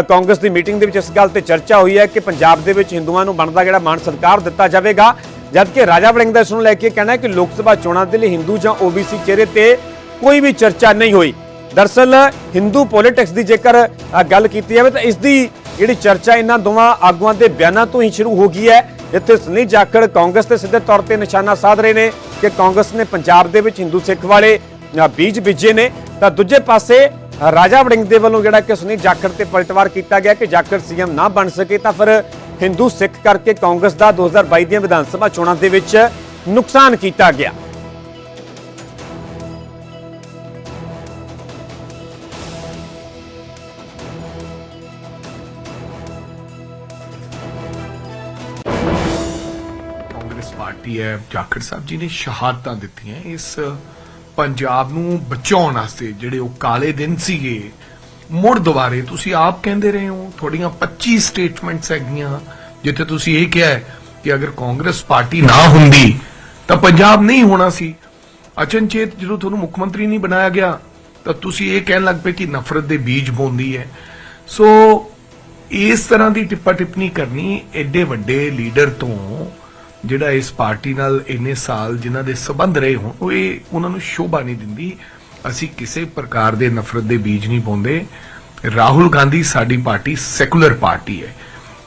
ਕਾਂਗਰਸ ਦੀ ਮੀਟਿੰਗ ਦੇ ਵਿੱਚ ਇਸ ਗੱਲ ਤੇ ਚਰਚਾ ਹੋਈ ਹੈ ਕਿ ਪੰਜਾਬ ਦੇ ਵਿੱਚ ਹਿੰਦੂਆਂ ਨੂੰ ਬਣਦਾ ਜਿਹੜਾ ਮਾਨ ਸਤਿਕਾਰ ਦਿੱਤਾ ਜਾਵੇਗਾ। ਜਦਕਿ ਰਾਜਾ ਵੜਿੰਗ ਦਾ ਇਸ ਨੂੰ ਲੈ ਕੇ ਕਹਿਣਾ ਹੈ ਕਿ ਲੋਕ ਸਭਾ ਚੋਣਾਂ ਦੇ ਲਈ ਹਿੰਦੂ ਜਾਂ ਓਬੀਸੀ ਚਿਹਰੇ ਤੇ ਕੋਈ ਵੀ ਚਰਚਾ ਨਹੀਂ ਹੋਈ। ਦਰਸਲ ਹਿੰਦੂ ਪੋਲਿਟਿਕਸ ਦੀ ਜੇਕਰ ਗੱਲ ਕੀਤੀ ਜਾਵੇ ਤਾਂ ਇਸ ਦੀ ਜਿਹੜੀ ਚਰਚਾ ਇਹਨਾਂ ਦੋਵਾਂ ਆਗੂਆਂ ਦੇ ਬਿਆਨਾਂ ਤੋਂ ਹੀ ਸ਼ੁਰੂ ਹੋ ਗਈ ਹੈ, ਜਿੱਥੇ ਸੁਨੀਲ ਜਾਖੜ ਕਾਂਗਰਸ ਤੇ ਸਿੱਧੇ ਤੌਰ ਤੇ ਨਿਸ਼ਾਨਾ ਸਾਧ ਰਹੇ ਨੇ ਕਿ ਕਾਂਗਰਸ ਨੇ ਪੰਜਾਬ ਦੇ ਵਿੱਚ ਹਿੰਦੂ ਸਿੱਖ ਵਾਲੇ ਬੀਜ ਬੀਜੇ ਨੇ। ਤਾਂ ਦੂਜੇ ਪਾਸੇ ਰਾਜਾ ਵੜਿੰਗ ਦੇ ਵੱਲੋਂ ਜਿਹੜਾ ਕਿ ਸੁਨੀਲ ਜਾਖੜ ਤੇ ਪਲਟਵਾਰ ਕੀਤਾ ਗਿਆ ਕਿ ਜਾਖੜ ਸੀਐਮ ਨਾ ਬਣ ਸਕੇ, ਤਾਂ ਫਿਰ ਹਿੰਦੂ ਸਿੱਖ ਕਰਕੇ ਕਾਂਗਰਸ ਦਾ 2022 ਦੀਆਂ ਵਿਧਾਨ ਸਭਾ ਚੋਣਾਂ ਦੇ ਵਿੱਚ ਨੁਕਸਾਨ ਕੀਤਾ ਗਿਆ। ਕਾਂਗਰਸ ਹੈ, ਜਾਖੜ ਸਾਹਿਬ ਜੀ ਨੇ ਸ਼ਹਾਦਤਾਂ ਦਿੱਤੀਆਂ। ਇਸ ਪੰਜਾਬ ਨੂੰ ਬਚਾਉਣ ਵਾਸਤੇ ਜਿਹੜੇ ਉਹ ਕਾਲੇ ਦਿਨ ਸੀਗੇ, ਮੁੜ ਦੁਬਾਰੇ ਤੁਸੀਂ ਆਪ ਕਹਿੰਦੇ ਰਹੇ ਹੋ, ਤੁਹਾਡੀਆਂ 25 ਸਟੇਟਮੈਂਟਸ ਹੈਗੀਆਂ, ਜਿੱਥੇ ਤੁਸੀਂ ਇਹ ਕਿਹਾ ਕਿ ਅਗਰ ਕਾਂਗਰਸ ਪਾਰਟੀ ਨਾ ਹੁੰਦੀ, ਤਾਂ ਪੰਜਾਬ ਨਹੀਂ ਹੋਣਾ ਸੀ। ਅਚਨਚੇਤ ਜਦੋਂ ਤੁਹਾਨੂੰ ਮੁੱਖ ਮੰਤਰੀ ਨਹੀਂ ਬਣਾਇਆ ਗਿਆ, ਤਾਂ ਤੁਸੀਂ ਇਹ ਕਹਿਣ ਲੱਗ ਪਏ ਕਿ ਨਫ਼ਰਤ ਦੇ ਬੀਜ ਬੋਂਦੀ ਹੈ। ਸੋ, ਇਸ ਤਰ੍ਹਾਂ ਦੀ ਟਿੱਪਾ ਟਿੱਪਣੀ ਕਰਨੀ ਐਡੇ ਵੱਡੇ ਲੀਡਰ ਤੋਂ ਜਿਹੜਾ ਇਸ ਪਾਰਟੀ ਨਾਲ ਇੰਨੇ ਸਾਲ ਜਿਨ੍ਹਾਂ ਦੇ ਸਬੰਧ ਰਹੇ ਹੋਣ, ਉਹ ਇਹ ਉਹਨਾਂ ਨੂੰ ਸ਼ੋਭਾ ਨਹੀਂ ਦਿੰਦੀ। ਅਸੀਂ ਕਿਸੇ ਪ੍ਰਕਾਰ ਦੇ ਨਫ਼ਰਤ ਦੇ ਬੀਜ ਨਹੀਂ ਪਾਉਂਦੇ। ਰਾਹੁਲ ਗਾਂਧੀ ਸਾਡੀ ਪਾਰਟੀ ਸੈਕੂਲਰ ਪਾਰਟੀ ਹੈ।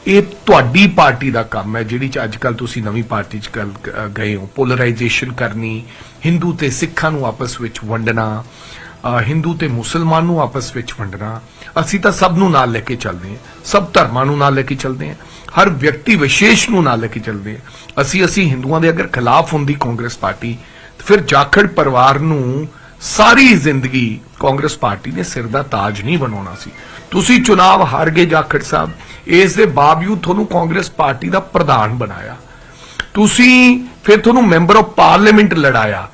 ਇਹ ਤੁਹਾਡੀ ਪਾਰਟੀ ਦਾ ਕੰਮ ਹੈ, ਜਿਹੜੀ ਚ ਅੱਜ ਕੱਲ ਤੁਸੀਂ ਨਵੀਂ ਪਾਰਟੀ ਚ ਗੱਲ ਗਏ ਹੋ। ਪੋਲਰਾਈਜੇਸ਼ਨ ਕਰਨੀ ਹਿੰਦੂ ਤੇ ਸਿੱਖਾਂ ਨੂੰ ਆਪਸ ਵਿੱਚ ਵੰਡਣਾ ਹਿੰਦੂ ਤੇ ਮੁਸਲਮਾਨ ਨੂੰ ਆਪਸ ਵਿੱਚ ਵੰਡਣਾ। ਅਸੀਂ ਤਾਂ ਸਭ ਨੂੰ ਨਾਲ ਲੈ ਕੇ ਚੱਲਦੇ ਹਾਂ। ਸਭ ਧਰਮਾਂ ਨੂੰ ਨਾਲ ਲੈ ਕੇ ਚੱਲਦੇ ਹਾਂ। ਹਰ ਵਿਅਕਤੀ ਵਿਸ਼ੇਸ਼ ਨੂੰ ਨਾਲ ਲੈ ਕੇ ਚੱਲਦੇ ਹਾਂ ਅਸੀਂ ਅਸੀਂ ਹਿੰਦੂਆਂ ਦੇ ਅਗਰ ਖਿਲਾਫ ਹੁੰਦੀ ਕਾਂਗਰਸ ਪਾਰਟੀ ਫਿਰ ਜਾਖੜ ਪਰਿਵਾਰ ਨੂੰ ਸਾਰੀ ਜ਼ਿੰਦਗੀ ਕਾਂਗਰਸ ਪਾਰਟੀ ਨੇ ਸਿਰ ਦਾ ਤਾਜ ਨਹੀਂ ਬਣਾਉਣਾ ਸੀ। ਤੁਸੀਂ ਚੁਣਾਵ ਹਾਰ ਗਏ ਜਾਖੜ ਸਾਹਿਬ। ਇਸ ਦੇ ਬਾਵਜੂਦ ਤੁਹਾਨੂੰ ਕਾਂਗਰਸ ਪਾਰਟੀ ਦਾ ਪ੍ਰਧਾਨ ਬਣਾਇਆ। ਤੁਸੀਂ ਫਿਰ ਤੁਹਾਨੂੰ ਮੈਂਬਰ ਆਫ ਪਾਰਲੀਮੈਂਟ ਲੜਾਇਆ।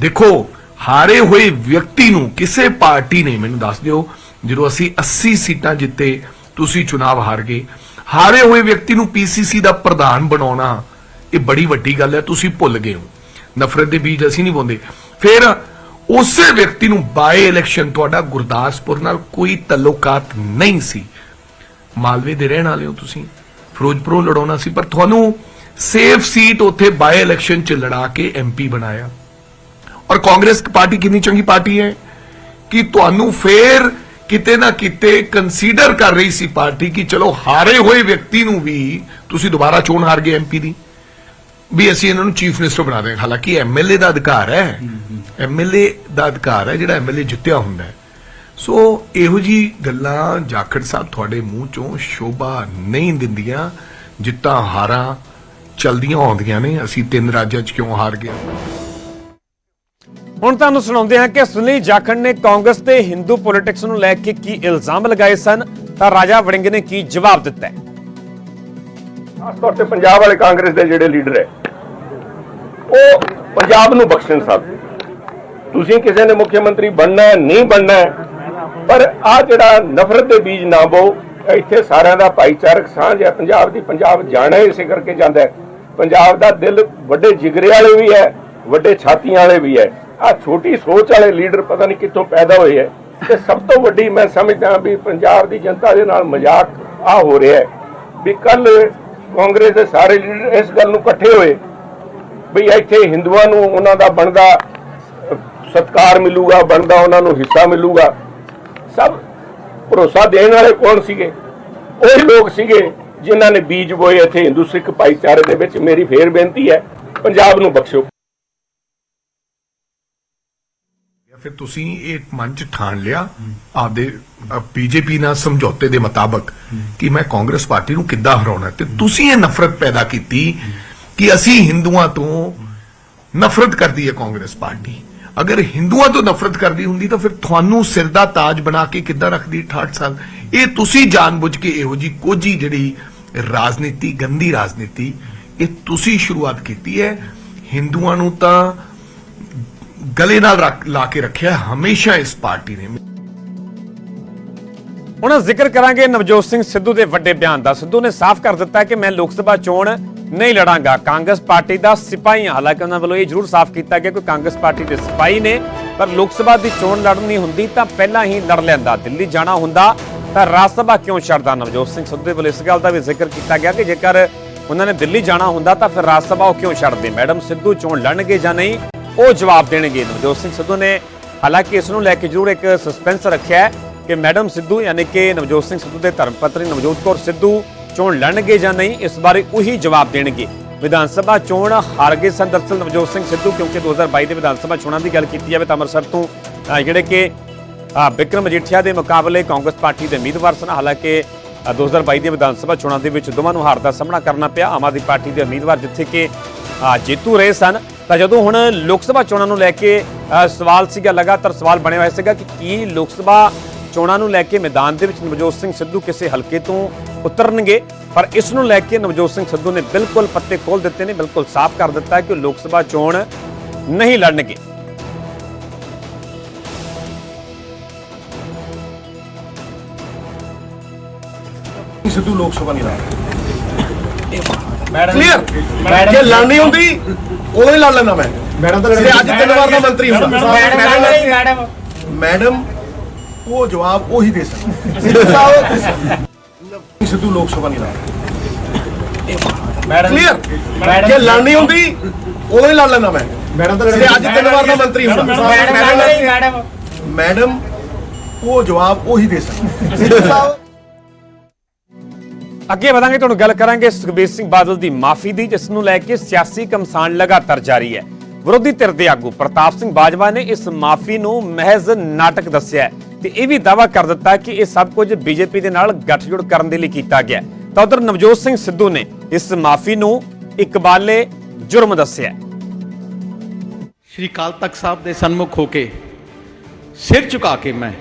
ਦੇਖੋ, ਹਾਰੇ ਹੋਏ ਵਿਅਕਤੀ ਨੂੰ ਕਿਸੇ ਪਾਰਟੀ ਨੇ, ਮੈਨੂੰ ਦੱਸ ਦਿਓ, ਜਦੋਂ ਅਸੀਂ 80 ਸੀਟਾਂ ਜਿੱਤੇ ਤੁਸੀਂ ਚੁਣਾਵ ਹਾਰ ਗਏ ਹਾਰੇ ਹੋਏ ਵਿਅਕਤੀ ਨੂੰ ਪੀਸੀਸੀ ਦਾ ਪ੍ਰਧਾਨ ਬਣਾਉਣਾ ਇਹ ਬੜੀ ਵੱਡੀ ਗੱਲ ਹੈ, ਤੁਸੀਂ ਭੁੱਲ ਗਏ ਹੋ। ਨਫ਼ਰਤ ਦੇ ਬੀਜ ਅਸੀਂ ਨਹੀਂ ਬੋਂਦੇ। ਫਿਰ ਉਸੇ ਵਿਅਕਤੀ ਨੂੰ ਬਾਏ ਇਲੈਕਸ਼ਨ ਤੁਹਾਡਾ ਗੁਰਦਾਸਪੁਰ ਨਾਲ ਕੋਈ ਤਾਲੁਕਾਤ ਨਹੀਂ ਸੀ। ਮਾਲਵੇ ਦੇ ਰਹਿਣ ਵਾਲੇ ਹੋ ਤੁਸੀਂ। ਫਿਰੋਜ਼ਪੁਰੋਂ ਲੜਾਉਣਾ ਸੀ, ਪਰ ਤੁਹਾਨੂੰ ਸੇਫ ਸੀਟ ਉੱਥੇ ਬਾਏ ਇਲੈਕਸ਼ਨ ਚ ਲੜਾ ਕੇ ਐਮਪੀ ਬਣਾਇਆ। ਔਰ ਕਾਂਗਰਸ ਪਾਰਟੀ ਕਿੰਨੀ ਚੰਗੀ ਪਾਰਟੀ ਹੈ ਕਿ ਤੁਹਾਨੂੰ ਫੇਰ ਕਿਤੇ ਨਾ ਕਿਤੇ ਕੰਸੀਡਰ ਕਰ ਰਹੀ ਸੀ ਪਾਰਟੀ ਕਿ ਚਲੋ ਹਾਰੇ ਹੋਏ ਵਿਅਕਤੀ ਨੂੰ ਵੀ ਤੁਸੀਂ ਦੁਬਾਰਾ ਚੋਣ ਹਾਰ ਗਏ ਐਮਪੀ ਦੀ। ਵੀ ਅਸੀਂ ਇਹਨਾਂ ਨੂੰ ਚੀਫ ਮਿਨਿਸਟਰ ਬਣਾ ਦੇਵਾਂਗੇ। ਹਾਲਾਂਕਿ ਐਮਐਲਏ ਦਾ ਅਧਿਕਾਰ ਹੈ। ਐਮਐਲਏ ਦਾ ਅਧਿਕਾਰ ਹੈ ਜਿਹੜਾ ਐਮਐਲਏ ਜਿੱਤਿਆ ਹੁੰਦਾ ਹੈ। ਸੋ ਇਹੋ ਜੀ ਗੱਲਾਂ ਜਾਖੜ ਸਾਹਿਬ ਤੁਹਾਡੇ ਮੂੰਹ ਚੋਂ ਸ਼ੋਭਾ ਨਹੀਂ ਦਿੰਦੀਆਂ। ਜਿੱਤਾਂ ਹਾਰਾਂ ਚਲਦੀਆਂ ਆਉਂਦੀਆਂ ਨੇ। ਅਸੀਂ ਤਿੰਨ ਰਾਜਾਂ 'ਚ ਕਿਉਂ ਹਾਰ ਗਏ? ਹੁਣ ਤੁਹਾਨੂੰ ਸੁਣਾਉਂਦੇ ਹਾਂ ਕਿ ਸੁਨੀਲ ਜਾਖੜ ਨੇ ਕਾਂਗਰਸ ਤੇ ਹਿੰਦੂ ਪੋਲਿਟਿਕਸ ਨੂੰ ਲੈ ਕੇ ਕੀ ਇਲਜ਼ਾਮ ਲਗਾਏ ਸਨ ਤਾਂ ਰਾਜਾ ਵੜਿੰਗ ਨੇ ਕੀ ਜਵਾਬ ਦਿੱਤਾ ਹੈ? ਖਾਸ ਤੌਰ ਤੇ ਪੰਜਾਬ ਵਾਲੇ ਕਾਂਗਰਸ ਦੇ ਜਿਹੜੇ ਲੀਡਰ ਹੈ ਉਹ ਪੰਜਾਬ ਨੂੰ ਬਖਸ਼ਣ ਸਾਹਿਬ ਤੁਸੀਂ ਕਿਸੇ ਨੇ ਮੁੱਖ ਮੰਤਰੀ ਬਣਨਾ ਹੈ, ਨਹੀਂ ਬਣਨਾ ਹੈ, ਪਰ ਆ ਜਿਹੜਾ ਨਫ਼ਰਤ ਦੇ ਬੀਜ ਨਾ ਬੋ ਇੱਥੇ ਸਾਰਿਆਂ ਦਾ ਭਾਈਚਾਰਕ ਸਾਂਝ ਹੈ। ਪੰਜਾਬ ਦੀ ਪੰਜਾਬ ਜਾਣਾ ਹੀ ਇਸੇ ਕਰਕੇ ਜਾਂਦਾ ਹੈ। ਪੰਜਾਬ ਦਾ ਦਿਲ ਵੱਡੇ ਜਿਗਰੇ ਵਾਲੇ ਵੀ ਹੈ ਵੱਡੇ ਛਾਤੀਆਂ ਵਾਲੇ ਵੀ ਹੈ। ਆ ਛੋਟੀ ਸੋਚ ਵਾਲੇ ਲੀਡਰ ਪਤਾ ਨਹੀਂ ਕਿੱਥੋਂ ਪੈਦਾ ਹੋਏ ਹੈ ਤੇ ਸਭ ਤੋਂ ਵੱਡੀ ਮੈਂ ਸਮਝਦਾ ਵੀ ਪੰਜਾਬ ਦੀ ਜਨਤਾ ਦੇ ਨਾਲ ਮਜ਼ਾਕ ਆ ਹੋ ਰਿਹਾ ਹੈ ਵੀ ਕੱਲ ਕਾਂਗਰਸ ਦੇ ਸਾਰੇ ਲੀਡਰ ਇਸ ਗੱਲ ਨੂੰ ਇਕੱਠੇ ਹੋਏ ਵੀ ਇੱਥੇ ਹਿੰਦੂਆਂ ਨੂੰ ਉਹਨਾਂ ਦਾ ਬਣਦਾ ਅਹ, ਸਤਕਾਰ ਮਿਲੂਗਾ ਬਣਦਾ ਉਹਨਾਂ ਨੂੰ ਹਿੱਸਾ ਮਿਲੂਗਾ। ਸਭ ਭਰੋਸਾ ਦੇਣ ਵਾਲੇ ਕੌਣ ਸੀਗੇ? ਉਹ ਲੋਕ ਸੀਗੇ ਜਿਨ੍ਹਾਂ ਨੇ ਬੀਜ ਬੋਏ ਇੱਥੇ ਹਿੰਦੂ ਸਿੱਖ ਭਾਈਚਾਰੇ ਦੇ ਵਿੱਚ। ਮੇਰੀ ਫੇਰ ਬੇਨਤੀ ਹੈ ਪੰਜਾਬ ਨੂੰ ਬਖਸ਼ੋ ਫਿਰ ਤੁਸੀਂ ਇਹ ਮਨ ਚ ਠਾਣ ਲਿਆ ਆਪਦੇ ਬੀਜੇਪੀ ਨਾਲ ਸਮਝੌਤੇ ਦੇ ਮੁਤਾਬਕ ਕਿ ਮੈਂ ਕਾਂਗਰਸ ਪਾਰਟੀ ਨੂੰ ਕਿੱਦਾਂ ਹਰਾਉਣਾ ਤੇ ਤੁਸੀਂ ਇਹ ਨਫ਼ਰਤ ਪੈਦਾ ਕੀਤੀ ਕਿ ਅਸੀਂ ਹਿੰਦੂਆਂ ਤੋਂ ਨਫ਼ਰਤ ਕਰਦੀ ਹੈ ਕਾਂਗਰਸ ਪਾਰਟੀ। ਅਗਰ ਹਿੰਦੂਆਂ ਤੋਂ ਨਫ਼ਰਤ ਕਰਦੀ ਹੁੰਦੀ ਤਾਂ ਫਿਰ ਤੁਹਾਨੂੰ ਸਿਰ ਦਾ ਤਾਜ ਬਣਾ ਕੇ ਕਿੱਦਾਂ ਰੱਖਦੀ 68 ਸਾਲ ਇਹ ਤੁਸੀਂ ਜਾਣਬੁੱਝ ਕੇ ਇਹੋ ਜੀ ਕੋਝੀ ਜਿਹੜੀ ਰਾਜਨੀਤੀ, ਗੰਦੀ ਰਾਜਨੀਤੀ, ਇਹ ਤੁਸੀਂ ਸ਼ੁਰੂਆਤ ਕੀਤੀ ਹੈ। ਹਿੰਦੂਆਂ ਨੂੰ ਤਾਂ ਗਲੇ ਨਾਲ ਲਾ ਕੇ ਰੱਖਿਆ ਹਮੇਸ਼ਾ ਇਸ ਪਾਰਟੀ ਨੇ। ਹੁਣ ਜ਼ਿਕਰ ਕਰਾਂਗੇ ਨਵਜੋਤ ਸਿੰਘ ਸਿੱਧੂ ਦੇ ਵੱਡੇ ਬਿਆਨ ਦਾ। ਸਿੱਧੂ ਨੇ ਸਾਫ਼ ਕਰ ਦਿੱਤਾ ਕਿ ਮੈਂ ਲੋਕ ਸਭਾ ਚੋਣ ਨਹੀਂ ਲੜਾਂਗਾ। ਕਾਂਗਰਸ ਪਾਰਟੀ ਦਾ ਸਿਪਾਹੀ ਹਾਂ। ਹਾਲਾਂਕਿ ਉਹਨਾਂ ਵੱਲੋਂ ਇਹ ਜ਼ਰੂਰ ਸਾਫ਼ ਕੀਤਾ ਗਿਆ ਕਿ ਕਾਂਗਰਸ ਪਾਰਟੀ ਦੇ ਸਿਪਾਹੀ ਨੇ, ਪਰ ਲੋਕ ਸਭਾ ਦੀ ਚੋਣ ਲੜਨੀ ਹੁੰਦੀ ਤਾਂ ਪਹਿਲਾਂ ਹੀ ਲੜ ਲੈਂਦਾ। ਦਿੱਲੀ ਜਾਣਾ ਹੁੰਦਾ ਤਾਂ ਰਾਜ ਸਭਾ ਕਿਉਂ ਛੱਡਦਾ? ਨਵਜੋਤ ਸਿੰਘ ਸਿੱਧੂ ਦੇ ਵੱਲੋਂ ਇਸ ਗੱਲ ਦਾ ਵੀ ਜ਼ਿਕਰ ਕੀਤਾ ਗਿਆ ਕਿ ਜੇਕਰ ਉਹਨਾਂ ਨੇ ਦਿੱਲੀ ਜਾਣਾ ਹੁੰਦਾ ਤਾਂ ਫਿਰ ਰਾਜ ਸਭਾ ਉਹ ਕਿਉਂ ਛੱਡਦੇ? ਮੈਡਮ, ਸਿੱਧੂ ਚੋਣ ਲੜਨਗੇ ਜਾਂ ਨਹੀਂ? ਉਹ ਜਵਾਬ ਦੇਣਗੇ। ਨਵਜੋਤ ਸਿੰਘ ਸਿੱਧੂ ਨੇ ਹਾਲਾਂਕਿ ਇਸ ਨੂੰ ਲੈ ਕੇ ਜ਼ਰੂਰ ਇੱਕ ਸਸਪੈਂਸ ਰੱਖਿਆ ਹੈ ਕਿ ਮੈਡਮ ਸਿੱਧੂ ਯਾਨੀ ਕਿ ਨਵਜੋਤ ਸਿੰਘ ਸਿੱਧੂ ਦੇ ਧਰਮ ਪਤਨੀ ਨਵਜੋਤ ਕੌਰ ਸਿੱਧੂ ਚੋਣ ਲੜਨਗੇ ਜਾਂ ਨਹੀਂ ਇਸ ਬਾਰੇ ਉਹੀ ਜਵਾਬ ਦੇਣਗੇ। ਵਿਧਾਨ ਸਭਾ ਚੋਣ ਹਾਰ ਗਏ ਸਨ ਦਰਅਸਲ ਨਵਜੋਤ ਸਿੰਘ ਸਿੱਧੂ ਕਿਉਂਕਿ 2022 ਦੇ ਵਿਧਾਨ ਸਭਾ ਚੋਣਾਂ ਦੀ ਗੱਲ ਕੀਤੀ ਜਾਵੇ ਤਾਂ ਅੰਮ੍ਰਿਤਸਰ ਤੋਂ ਜਿਹੜੇ ਕਿ ਅ, ਬਿਕਰਮ ਮਜੀਠੀਆ ਦੇ ਮੁਕਾਬਲੇ ਕਾਂਗਰਸ ਪਾਰਟੀ ਦੇ ਉਮੀਦਵਾਰ ਸਨ। ਹਾਲਾਂਕਿ ਅ, 2022 ਦੀਆਂ ਵਿਧਾਨ ਸਭਾ ਚੋਣਾਂ ਦੇ ਵਿੱਚ ਦੋਵਾਂ ਨੂੰ ਹਾਰ ਦਾ ਸਾਹਮਣਾ ਕਰਨਾ ਪਿਆ। ਆਮ ਆਦਮੀ ਪਾਰਟੀ ਦੇ ਉਮੀਦਵਾਰ ਜਿੱਥੇ ਕਿ ਜੇਤੂ ਰਹੇ ਸਨ। ਤਾਂ ਜਦੋਂ ਹੁਣ ਲੋਕ ਸਭਾ ਚੋਣਾਂ ਨੂੰ ਲੈ ਕੇ ਸਵਾਲ ਸੀਗਾ, ਲਗਾਤਾਰ ਸਵਾਲ ਬਣਿਆ ਹੋਇਆ ਸੀਗਾ ਕਿ ਕੀ ਲੋਕ ਸਭਾ ਚੋਣਾਂ ਨੂੰ ਲੈ ਕੇ ਮੈਦਾਨ ਦੇ ਵਿੱਚ ਨਵਜੋਤ ਸਿੰਘ ਸਿੱਧੂ ਕਿਸੇ ਹਲਕੇ ਤੋਂ ਉਤਰਨਗੇ? ਪਰ ਇਸ ਨੂੰ ਲੈ ਕੇ ਨਵਜੋਤ ਸਿੰਘ ਸਿੱਧੂ ਨੇ ਬਿਲਕੁਲ ਪੱਤੇ ਖੋਲ ਦਿੱਤੇ ਨੇ, ਬਿਲਕੁਲ ਸਾਫ਼ ਕਰ ਦਿੱਤਾ ਹੈ ਕਿ ਉਹ ਲੋਕ ਸਭਾ ਚੋਣ ਨਹੀਂ ਲੜਨਗੇ। ਸਿੱਧੂ ਲੋਕ ਸਭਾ ਨਹੀਂ ਲੜਦਾ ਕਲੀਅਰ ਜੇ ਲੜਨੀ ਹੁੰਦੀ ਉਦੋਂ ਹੀ ਲੜ ਲੈਂਦਾ ਮੈਂ। ਮੈਡਮ ਤਾਂ ਅੱਜ ਤਿੰਨ ਵਾਰ ਦਾ ਮੰਤਰੀ ਹੁੰਦਾ। ਮੈਡਮ ਮੈਡਮ ਉਹ ਜਵਾਬ ਉਹੀ ਦੇ ਸਕਦੀ। ਸਿੱਧੂ ਲੋਕ ਸਭਾ ਨਹੀਂ ਲੜਦਾ। ਕਲੀਅਰ ਜੇ ਲੜਨੀ ਹੁੰਦੀ ਉਦੋਂ ਹੀ ਲੜ ਲੈਂਦਾ ਮੈਂ। ਮੈਡਮ ਤਾਂ ਅੱਜ ਤਿੰਨ ਵਾਰ ਦਾ ਮੰਤਰੀ ਹੁੰਦਾ। ਮੈਡਮ ਉਹ ਜਵਾਬ ਉਹੀ ਦੇ ਸਕਦੀ। ਅੱਗੇ ਵਧਾਂਗੇ, ਤੁਹਾਨੂੰ ਗੱਲ ਕਰਾਂਗੇ ਸੁਖਬੀਰ ਸਿੰਘ ਬਾਦਲ ਦੀ ਮਾਫੀ ਦੀ, ਜਿਸ ਨੂੰ ਲੈ ਕੇ ਸਿਆਸੀ ਕਮਸਾਨ ਲਗਾਤਾਰ ਜਾਰੀ ਹੈ। ਵਿਰੋਧੀ ਧਿਰ ਦੇ ਆਗੂ ਪ੍ਰਤਾਪ ਸਿੰਘ ਬਾਜਵਾ ਨੇ ਇਸ ਮਾਫੀ ਨੂੰ ਮਹਿਜ਼ ਨਾਟਕ ਦੱਸਿਆ ਤੇ ਇਹ ਵੀ ਦਾਅਵਾ ਕਰ ਦਿੱਤਾ ਕਿ ਇਹ ਸਭ ਕੁਝ ਬੀਜੇਪੀ ਦੇ ਨਾਲ ਗੱਠਜੋੜ ਕਰਨ ਦੇ ਲਈ ਕੀਤਾ ਗਿਆ ਤਾਂ ਉਧਰ ਨਵਜੋਤ ਸਿੰਘ ਸਿੱਧੂ ਨੇ ਇਸ ਮਾਫੀ ਨੂੰ ਇਕਬਾਲੇ ਜੁਰਮ ਦੱਸਿਆ ਸ਼੍ਰੀ ਅਕਾਲ ਤਖਤ ਸਾਹਿਬ ਦੇ ਸਨਮੁਖ ਹੋ ਕੇ ਸਿਰ ਝੁਕਾ ਕੇ ਮੈਂ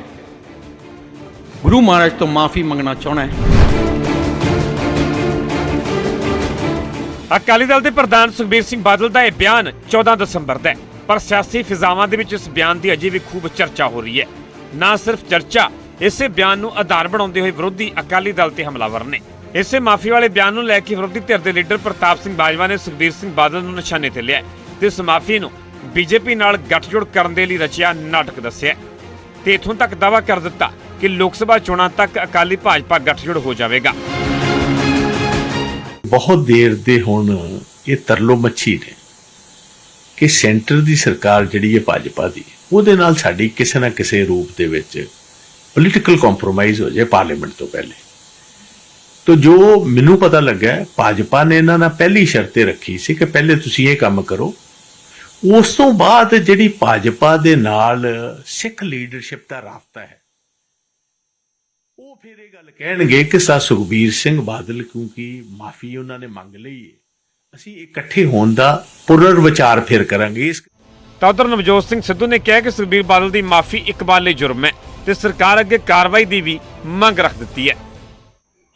ਗੁਰੂ ਮਹਾਰਾਜ ਤੋਂ ਮਾਫੀ ਮੰਗਣਾ ਚਾਹਣਾ ਹੈ। ਅਕਾਲੀ ਦਲ ਦੇ ਪ੍ਰਧਾਨ ਸੁਖਬੀਰ ਸਿੰਘ ਬਾਦਲ ਦਾ ਇਹ ਬਿਆਨ 14 ਦਸੰਬਰ ਦਾ ਹੈ। ਪਰ ਸਿਆਸੀ ਫਿਜ਼ਾਵਾਂ ਦੇ ਵਿੱਚ ਇਸ ਬਿਆਨ ਦੀ ਅਜੇ ਵੀ ਖੂਬ ਚਰਚਾ ਹੋ ਰਹੀ ਹੈ। ਨਾ ਸਿਰਫ ਚਰਚਾ, ਇਸੇ ਬਿਆਨ ਨੂੰ ਆਧਾਰ ਬਣਾਉਂਦੇ ਹੋਏ ਵਿਰੋਧੀ ਅਕਾਲੀ ਦਲ ਤੇ ਹਮਲਾਵਰ ਨੇ। ਇਸੇ ਮਾਫੀ ਵਾਲੇ ਬਿਆਨ ਨੂੰ ਲੈ ਕੇ ਵਿਰੋਧੀ ਧਿਰ ਦੇ ਲੀਡਰ ਪ੍ਰਤਾਪ ਸਿੰਘ ਬਾਜਵਾ ਨੇ ਸੁਖਬੀਰ ਸਿੰਘ ਬਾਦਲ ਨੂੰ ਨਿਸ਼ਾਨੇ ਤੇ ਲਿਆ ਤੇ ਇਸ ਮਾਫੀ ਨੂੰ ਬੀਜੇਪੀ ਨਾਲ ਗੱਠਜੋੜ ਕਰਨ ਦੇ ਲਈ ਰਚਿਆ ਨਾਟਕ ਦੱਸਿਆ ਤੇ ਇਥੋਂ ਤੱਕ ਦਾਅਵਾ ਕਰ ਦਿੱਤਾ ਕਿ ਲੋਕ ਸਭਾ ਚੋਣਾਂ ਤੱਕ ਅਕਾਲੀ ਭਾਜਪਾ ਗੱਠਜੋੜ ਹੋ ਜਾਵੇਗਾ। ਬਹੁਤ ਦੇਰ ਦੇ ਹੁਣ ਇਹ ਤਰਲੋ ਮੱਛੀ ਨੇ ਕਿ ਸੈਂਟਰ ਦੀ ਸਰਕਾਰ ਜਿਹੜੀ ਹੈ ਭਾਜਪਾ ਦੀ, ਉਹਦੇ ਨਾਲ ਸਾਡੀ ਕਿਸੇ ਨਾ ਕਿਸੇ ਰੂਪ ਦੇ ਵਿੱਚ ਪੋਲੀਟੀਕਲ ਕੰਪਰੋਮਾਈਜ਼ ਹੋ ਜਾਏ ਪਾਰਲੀਮੈਂਟ ਤੋਂ ਪਹਿਲੇ। ਤੋ ਜੋ ਮੈਨੂੰ ਪਤਾ ਲੱਗਾ ਭਾਜਪਾ ਨੇ ਇਹਨਾਂ ਨਾਲ ਪਹਿਲੀ ਸ਼ਰਤੇ ਰੱਖੀ ਸੀ ਕਿ ਪਹਿਲੇ ਤੁਸੀਂ ਇਹ ਕੰਮ ਕਰੋ। ਉਸ ਤੋਂ ਬਾਅਦ ਜਿਹੜੀ ਭਾਜਪਾ ਦੇ ਨਾਲ ਸਿੱਖ ਲੀਡਰਸ਼ਿਪ ਦਾ ਰਾਬਤਾ ਹੈ ਉਹ ਫਿਰ ਇਹ ਗੱਲ ਕਹਿਣਗੇ ਕਿ ਸਾ ਸੁਖਬੀਰ ਸਿੰਘ ਬਾਦਲ ਕਿਉਂਕਿ ਮਾਫੀ ਉਹਨਾਂ ਨੇ ਮੰਗ ਲਈ ਹੈ ਅਸੀਂ ਇਕੱਠੇ ਹੋਣ ਦਾ ਪੁਨਰ ਵਿਚਾਰ ਫਿਰ ਕਰਾਂਗੇ। ਇਸ ਤਾਂ ਉਧਰ ਨਵਜੋਤ ਸਿੰਘ ਸਿੱਧੂ ਨੇ ਕਿਹਾ ਕਿ ਸੁਖਬੀਰ ਬਾਦਲ ਦੀ ਮਾਫੀ ਇਕਬਾਲ ਲਈ ਜੁਰਮ ਹੈ ਤੇ ਸਰਕਾਰ ਅੱਗੇ ਕਾਰਵਾਈ ਦੀ ਵੀ ਮੰਗ ਰੱਖ ਦਿੱਤੀ ਹੈ।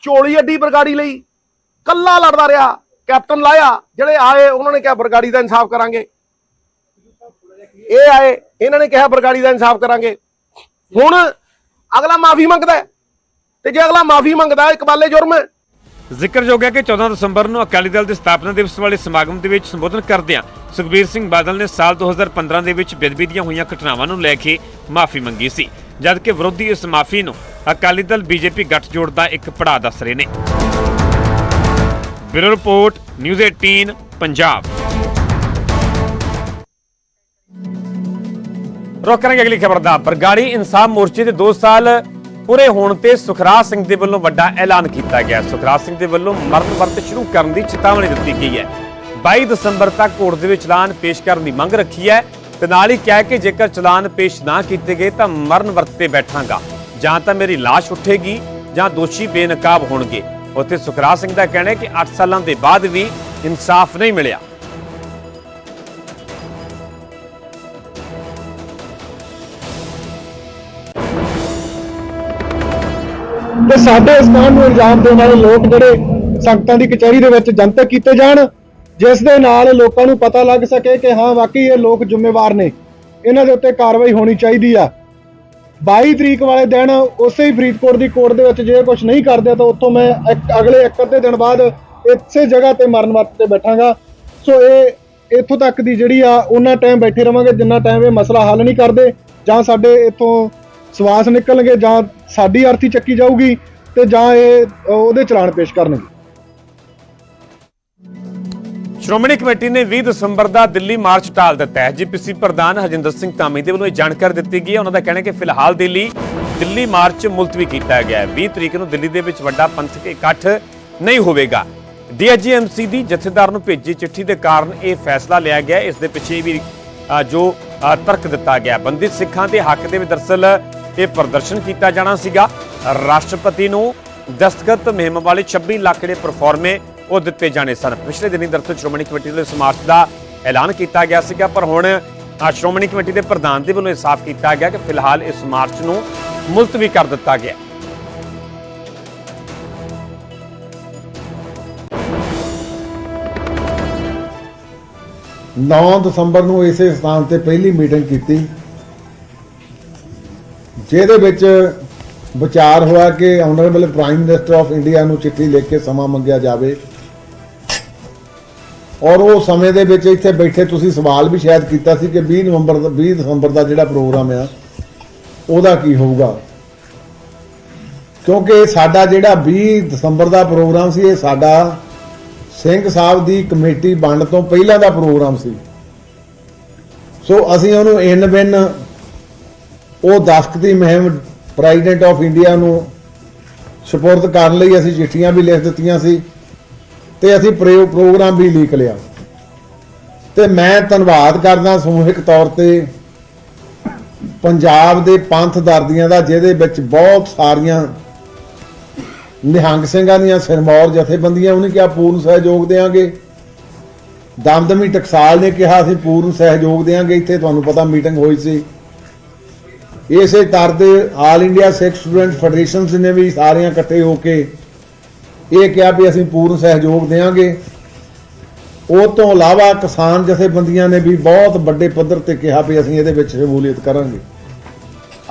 ਝੋਲੀ ਅੱਡੀ ਬਰਗਾੜੀ ਲਈ ਕੱਲਾ ਲੜਦਾ ਰਿਹਾ ਕੈਪਟਨ ਲਾਇਆ ਜਿਹੜੇ ਆਏ ਉਹਨਾਂ ਨੇ ਕਿਹਾ ਬਰਗਾੜੀ ਦਾ ਇਨਸਾਫ ਕਰਾਂਗੇ। ਇਹ ਆਏ ਇਹਨਾਂ ਨੇ ਕਿਹਾ ਬਰਗਾੜੀ ਦਾ ਇਨਸਾਫ ਕਰਾਂਗੇ। ਹੁਣ ਅਗਲਾ ਮਾਫੀ ਮੰਗਦਾ ਹੈ। ਤੇ ਜੇ ਅਗਲਾ ਮਾਫੀ ਮੰਗਦਾ ਇਕਬਾਲੇ ਜੁਰਮ। ਹੈ ਜ਼ਿਕਰਯੋਗ ਹੈ ਕਿ 14 ਦਸੰਬਰ ਨੂੰ ਅਕਾਲੀ ਦਲ ਦੇ ਸਥਾਪਨਾ ਦਿਵਸ ਵਾਲੇ ਸਮਾਗਮ ਦੇ ਵਿੱਚ ਸੰਬੋਧਨ ਕਰਦਿਆਂ ਸੁਖਬੀਰ ਸਿੰਘ ਬਾਦਲ ਨੇ ਸਾਲ 2015 ਦੇ ਵਿੱਚ ਬੇਦਬੀ ਦੀਆਂ ਹੋਈਆਂ ਘਟਨਾਵਾਂ ਨੂੰ ਲੈ ਕੇ ਮਾਫੀ ਮੰਗੀ ਸੀ ਜਦਕਿ ਵਿਰੋਧੀ ਇਸ ਮਾਫੀ ਨੂੰ ਅਕਾਲੀ ਦਲ ਬੀਜੇਪੀ ਗੱਠਜੋੜ ਦਾ ਇੱਕ ਪੜਾਅ ਦੱਸ ਰਹੇ ਨੇ। Bureau report, news 18 Punjab. ਰੁਕ ਕਰਾਂਗੇ ਅਗਲੀ ਖਬਰ ਦਾ। ਬਰਗਾੜੀ ਇਨਸਾਫ ਮੋਰਚੇ ਦੇ 2 ਸਾਲ ਪੂਰੇ ਹੋਣ ਤੇ ਸੁਖਰਾਜ ਸਿੰਘ ਦੇ ਵੱਲੋਂ ਵੱਡਾ ਐਲਾਨ ਕੀਤਾ ਗਿਆ। ਸੁਖਰਾਜ ਸਿੰਘ ਦੇ ਵੱਲੋਂ ਮਰਨ ਵਰਤ ਸ਼ੁਰੂ ਕਰਨ ਦੀ ਚੇਤਾਵਨੀ ਦਿੱਤੀ ਗਈ ਹੈ। 22 ਦਸੰਬਰ ਤੱਕ ਕੋਰਟ ਦੇ ਵਿੱਚ ਚਲਾਨ ਪੇਸ਼ ਕਰਨ ਦੀ ਮੰਗ ਰੱਖੀ ਹੈ ਤੇ ਨਾਲ ਹੀ ਕਿਹਾ ਕਿ ਜੇਕਰ ਚਲਾਨ ਪੇਸ਼ ਨਾ ਕੀਤੇ ਗਏ ਤਾਂ ਮਰਨ ਵਰਤ ਤੇ ਬੈਠਾਂਗਾ। ਜਾਂ ਤਾਂ ਮੇਰੀ ਲਾਸ਼ ਉੱਠੇਗੀ ਜਾਂ ਦੋਸ਼ੀ ਬੇਨਕਾਬ ਹੋਣਗੇ। ਉੱਥੇ ਸੁਖਰਾਜ ਸਿੰਘ ਦਾ ਕਹਿਣਾ ਹੈ ਕਿ 8 ਸਾਲਾਂ ਦੇ ਬਾਅਦ ਵੀ ਇਨਸਾਫ ਨਹੀਂ ਮਿਲਿਆ। ਤੇ ਸਾਡੇ ਇਸ ਕਾਂਡ ਨੂੰ ਇਲਜ਼ਾਮ ਦੇਣ ਵਾਲੇ ਲੋਕ ਜਿਹੜੇ ਸੰਗਤਾਂ ਦੀ ਕਚਹਿਰੀ ਦੇ ਵਿੱਚ ਜਨਤਕ ਕੀਤੇ ਜਾਣ, ਜਿਸ ਦੇ ਨਾਲ ਲੋਕਾਂ ਨੂੰ ਪਤਾ ਲੱਗ ਸਕੇ ਕਿ ਹਾਂ, ਵਾਕਈ ਇਹ ਲੋਕ ਜ਼ਿੰਮੇਵਾਰ ਨੇ। ਇਹਨਾਂ ਦੇ ਉੱਤੇ ਕਾਰਵਾਈ ਹੋਣੀ ਚਾਹੀਦੀ ਆ। 22 ਤਰੀਕ ਵਾਲੇ ਦਿਨ ਉਸੇ ਹੀ ਫਰੀਦਕੋਟ ਦੀ ਕੋਰਟ ਦੇ ਵਿੱਚ ਜੇ ਕੁਝ ਨਹੀਂ ਕਰਦੇ ਤਾਂ ਉੱਥੋਂ ਮੈਂ ਅਗਲੇ ਇੱਕ ਅੱਧੇ ਦਿਨ ਬਾਅਦ ਇਸੇ ਜਗ੍ਹਾ ਤੇ ਮਰਨ ਵਰਤ ਤੇ ਬੈਠਾਂਗਾ। ਸੋ ਇਹ ਇੱਥੋਂ ਤੱਕ ਦੀ ਜਿਹੜੀ ਆ, ਉਹਨਾਂ ਟਾਈਮ ਬੈਠੇ ਰਵਾਂਗੇ, ਜਿੰਨਾ ਟਾਈਮ ਇਹ ਮਸਲਾ ਹੱਲ ਨਹੀਂ ਕਰਦੇ ਜਾਂ ਸਾਡੇ ਇੱਥੋਂ ਸਵਾਸ ਨਿਕਲਣਗੇ ਜਾਂ ਸਾਡੀ ਅਰਥੀ ਚੱਕੀ ਜਾਊਗੀ ਤੇ ਜਾਂ ਇਹ ਉਹਦੇ ਚਲਾਨ ਪੇਸ਼ ਕਰਨਗੇ। ਸ਼੍ਰੋਮਣੀ ਕਮੇਟੀ ਨੇ 20 ਦਸੰਬਰ ਦਾ ਦਿੱਲੀ ਮਾਰਚ ਟਾਲ ਦਿੱਤਾ ਹੈ। ਜੀਪੀਸੀ ਪ੍ਰਧਾਨ ਹਰਜਿੰਦਰ ਸਿੰਘ ਧਾਮੀ ਦੇ ਵੱਲੋਂ ਇਹ ਜਾਣਕਾਰੀ ਦਿੱਤੀ ਗਈ ਹੈ। ਉਹਨਾਂ ਦਾ ਕਹਿਣਾ ਹੈ ਕਿ ਫਿਲਹਾਲ ਦਿੱਲੀ ਦਿੱਲੀ ਮਾਰਚ ਮੁਲਤਵੀ ਕੀਤਾ ਗਿਆ ਹੈ। 20 ਤਰੀਕ ਨੂੰ ਦਿੱਲੀ ਦੇ ਵਿੱਚ ਵੱਡਾ ਪੰਥਕ ਇਕੱਠ ਨਹੀਂ ਹੋਵੇਗਾ। ਡੀਐਜੀਐਮਸੀ ਦੀ ਜਥੇਦਾਰ ਨੂੰ ਭੇਜੀ ਚਿੱਠੀ ਦੇ ਕਾਰਨ ਇਹ ਫੈਸਲਾ ਲਿਆ ਗਿਆ। ਹੈ। ਇਸ ਦੇ ਪਿੱਛੇ ਵੀ ਜੋ ਤਰਕ ਦਿੱਤਾ ਗਿਆ। ਬੰਦਿਤ ਸਿੱਖਾਂ ਦੇ ਹੱਕ ਦੇ ਵਿੱਚ ਦਰਸਲ ਇਹ ਪ੍ਰਦਰਸ਼ਨ ਕੀਤਾ ਜਾਣਾ ਸੀਗਾ। ਰਾਸ਼ਟਰਪਤੀ ਨੂੰ ਦਸਤਖਤ ਮੁਹਿੰਮ ਵਾਲੇ 26 ਲੱਖ ਜਿਹੜੇ ਪਰਫਾਰਮੇ ਉਹ ਦਿੱਤੇ ਜਾਣੇ ਸਨ। ਪਿਛਲੇ ਦਿਨੀ ਦਰਸਲ ਸ਼੍ਰੋਮਣੀ ਕਮੇਟੀ ਦੇ ਸਮਾਰਟ ਦਾ ਐਲਾਨ ਕੀਤਾ ਗਿਆ ਸੀਗਾ, ਪਰ ਹੁਣ ਸ਼੍ਰੋਮਣੀ ਕਮੇਟੀ ਦੇ ਪ੍ਰਧਾਨ ਦੇ ਵੱਲੋਂ ਇਹ ਸਾਫ਼ ਕੀਤਾ ਗਿਆ ਕਿ ਫਿਲਹਾਲ ਇਸ ਮਾਰਚ ਨੂੰ ਮੁਲਤਵੀ ਕਰ ਦਿੱਤਾ ਗਿਆ ਨੌ ਦਸੰਬਰ ਨੂੰ ਇਸੇ ਸਥਾਨ ਤੇ ਪਹਿਲੀ ਮੀਟਿੰਗ ਕੀਤੀ। ਜਿਹਦੇ ਵਿੱਚ ਵਿਚਾਰ ਹੋਇਆ ਕਿ honourable prime minister of India ਨੂੰ ਚਿੱਠੀ ਲਿਖ ਕੇ ਸਮਾਂ ਮੰਗਿਆ ਜਾਵੇ। ਔਰ ਉਹ ਸਮੇਂ ਦੇ ਵਿੱਚ ਇੱਥੇ ਬੈਠੇ ਤੁਸੀਂ ਸਵਾਲ ਵੀ ਸ਼ਾਇਦ ਕੀਤਾ ਸੀ ਕਿ 20 ਨਵੰਬਰ ਦਾ 20 ਦਸੰਬਰ ਦਾ ਜਿਹੜਾ ਪ੍ਰੋਗਰਾਮ ਆ, ਉਹਦਾ ਕੀ ਹੋਊਗਾ? ਕਿਉਂਕਿ ਸਾਡਾ ਜਿਹੜਾ 20 ਦਸੰਬਰ ਦਾ ਪ੍ਰੋਗਰਾਮ ਸੀ, ਇਹ ਸਾਡਾ ਸਿੰਘ ਸਾਹਿਬ ਦੀ ਕਮੇਟੀ ਵੰਡ ਤੋਂ ਪਹਿਲਾਂ ਦਾ ਪ੍ਰੋਗਰਾਮ ਸੀ। ਸੋ ਅਸੀਂ ਉਹਨੂੰ ਇਨ ਬਿਨ ਉਹ ਦਸਤਖਤੀ ਮੁਹਿੰਮ ਪ੍ਰੈਜ਼ੀਡੈਂਟ ਆਫ ਇੰਡੀਆ ਨੂੰ ਸਪੁਰਦ ਕਰਨ ਲਈ ਅਸੀਂ ਚਿੱਠੀਆਂ ਵੀ ਲਿਖ ਦਿੱਤੀਆਂ ਸੀ ਤੇ ਅਸੀਂ ਪ੍ਰੋ- ਪ੍ਰੋਗਰਾਮ ਵੀ ਲੀਕ ਲਿਆ। ਤੇ ਮੈਂ ਧੰਨਵਾਦ ਕਰਦਾ ਸਮੂਹਿਕ ਤੌਰ ਤੇ ਪੰਜਾਬ ਦੇ ਪੰਥ ਦਰਦੀਆਂ ਦਾ, ਜਿਹਦੇ ਵਿੱਚ ਬਹੁਤ ਸਾਰੀਆਂ ਨਿਹੰਗ ਸਿੰਘਾਂ ਦੀਆਂ ਸਿਰਮੌਰ ਜਥੇਬੰਦੀਆਂ, ਉਹਨੇ ਕਿਹਾ ਪੂਰਨ ਸਹਿਯੋਗ ਦੇਾਂਗੇ ਦਮਦਮੀ ਟਕਸਾਲ ਨੇ ਕਿਹਾ ਅਸੀਂ ਪੂਰਨ ਸਹਿਯੋਗ ਦੇਾਂਗੇ ਇੱਥੇ ਤੁਹਾਨੂੰ ਪਤਾ ਮੀਟਿੰਗ ਹੋਈ ਸੀ। ਇਸੇ ਤਰ ਦੇ ਆਲ ਇੰਡੀਆ ਸਿੱਖ ਸਟੂਡੈਂਟ ਫੈਡਰੇਸ਼ਨਸ ਨੇ ਵੀ ਸਾਰਿਆਂ ਇਕੱਠੇ ਹੋ ਕੇ ਇਹ ਕਿਹਾ ਵੀ ਅਸੀਂ ਪੂਰਨ ਸਹਿਯੋਗ ਦੇਾਂਗੇ ਉਹ ਤੋਂ ਇਲਾਵਾ ਕਿਸਾਨ ਜਥੇਬੰਦੀਆਂ ਨੇ ਵੀ ਬਹੁਤ ਵੱਡੇ ਪੱਧਰ ਤੇ ਕਿਹਾ ਵੀ ਅਸੀਂ ਇਹਦੇ ਵਿੱਚ ਸ਼ਮੂਲੀਅਤ ਕਰਾਂਗੇ।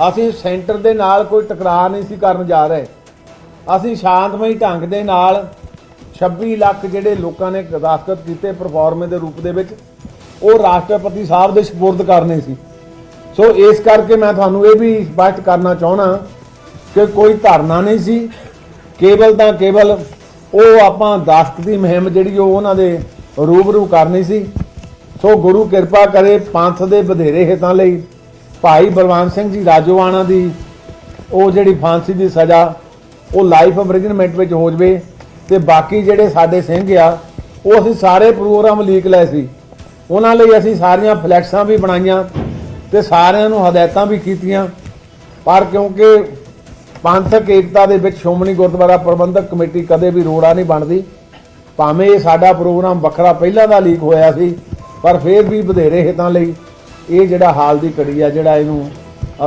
ਅਸੀਂ ਸੈਂਟਰ ਦੇ ਨਾਲ ਕੋਈ ਟਕਰਾਅ ਨਹੀਂ ਸੀ ਕਰਨ ਜਾ ਰਹੇ। ਅਸੀਂ ਸ਼ਾਂਤਮਈ ਢੰਗ ਦੇ ਨਾਲ 26 ਲੱਖ ਜਿਹੜੇ ਲੋਕਾਂ ਨੇ ਦਸਤਖਤ ਕੀਤੇ ਪਰਫਾਰਮੇ ਦੇ ਰੂਪ ਦੇ ਵਿੱਚ, ਉਹ ਰਾਸ਼ਟਰਪਤੀ ਸਾਹਿਬ ਦੇ ਸਪੁਰਦ ਕਰਨੇ ਸੀ। ਸੋ ਇਸ ਕਰਕੇ ਮੈਂ ਤੁਹਾਨੂੰ ਇਹ ਵੀ ਸਪਸ਼ਟ ਕਰਨਾ ਚਾਹਣਾ ਕਿ ਕੋਈ ਧਰਨਾ ਨਹੀਂ ਸੀ। ਕੇਵਲ ਤਾਂ ਕੇਵਲ ਉਹ ਆਪਾਂ ਦਸਤਖਤ ਦੀ ਮੁਹਿੰਮ ਜਿਹੜੀ ਉਹ ਉਹਨਾਂ ਦੇ ਰੂਬਰੂ ਕਰਨੀ ਸੀ। ਸੋ ਗੁਰੂ ਕਿਰਪਾ ਕਰੇ ਪੰਥ ਦੇ ਵਧੇਰੇ ਹਿੱਤਾਂ ਲਈ। ਭਾਈ ਬਲਵੰਤ ਸਿੰਘ ਜੀ ਰਾਜੋਆਣਾ ਦੀ ਉਹ ਜਿਹੜੀ ਫਾਂਸੀ ਦੀ ਸਜ਼ਾ, ਉਹ ਲਾਈਫ ਇੰਪ੍ਰਿਜ਼ਨਮੈਂਟ ਵਿੱਚ ਹੋ ਜਵੇ ਤੇ ਬਾਕੀ ਜਿਹੜੇ ਸਾਡੇ ਸਿੰਘ ਆ, ਉਹ ਅਸੀਂ ਸਾਰੇ ਪ੍ਰੋਗਰਾਮ ਲੀਕ ਲਏ ਸੀ। ਉਹਨਾਂ ਲਈ ਅਸੀਂ ਸਾਰੀਆਂ ਫਲੈਕਸਾਂ ਵੀ ਬਣਾਈਆਂ। ਤੇ ਸਾਰਿਆਂ ਨੂੰ ਹਦਾਇਤਾਂ ਵੀ ਕੀਤੀਆਂ। ਪਰ ਕਿਉਂਕਿ ਪੰਥਕ ਏਕਤਾ ਦੇ ਵਿੱਚ ਸ਼੍ਰੋਮਣੀ ਗੁਰਦੁਆਰਾ ਪ੍ਰਬੰਧਕ ਕਮੇਟੀ ਕਦੇ ਵੀ ਰੋੜਾ ਨਹੀਂ ਬਣਦੀ। ਭਾਵੇਂ ਇਹ ਸਾਡਾ ਪ੍ਰੋਗਰਾਮ ਵੱਖਰਾ ਪਹਿਲਾਂ ਦਾ ਲੀਕ ਹੋਇਆ ਸੀ, ਪਰ ਫਿਰ ਵੀ ਵਧੇਰੇ ਹਿੱਤਾਂ ਲਈ ਇਹ ਜਿਹੜਾ ਹਾਲ ਦੀ ਕੜੀ ਆ, ਜਿਹੜਾ ਇਹਨੂੰ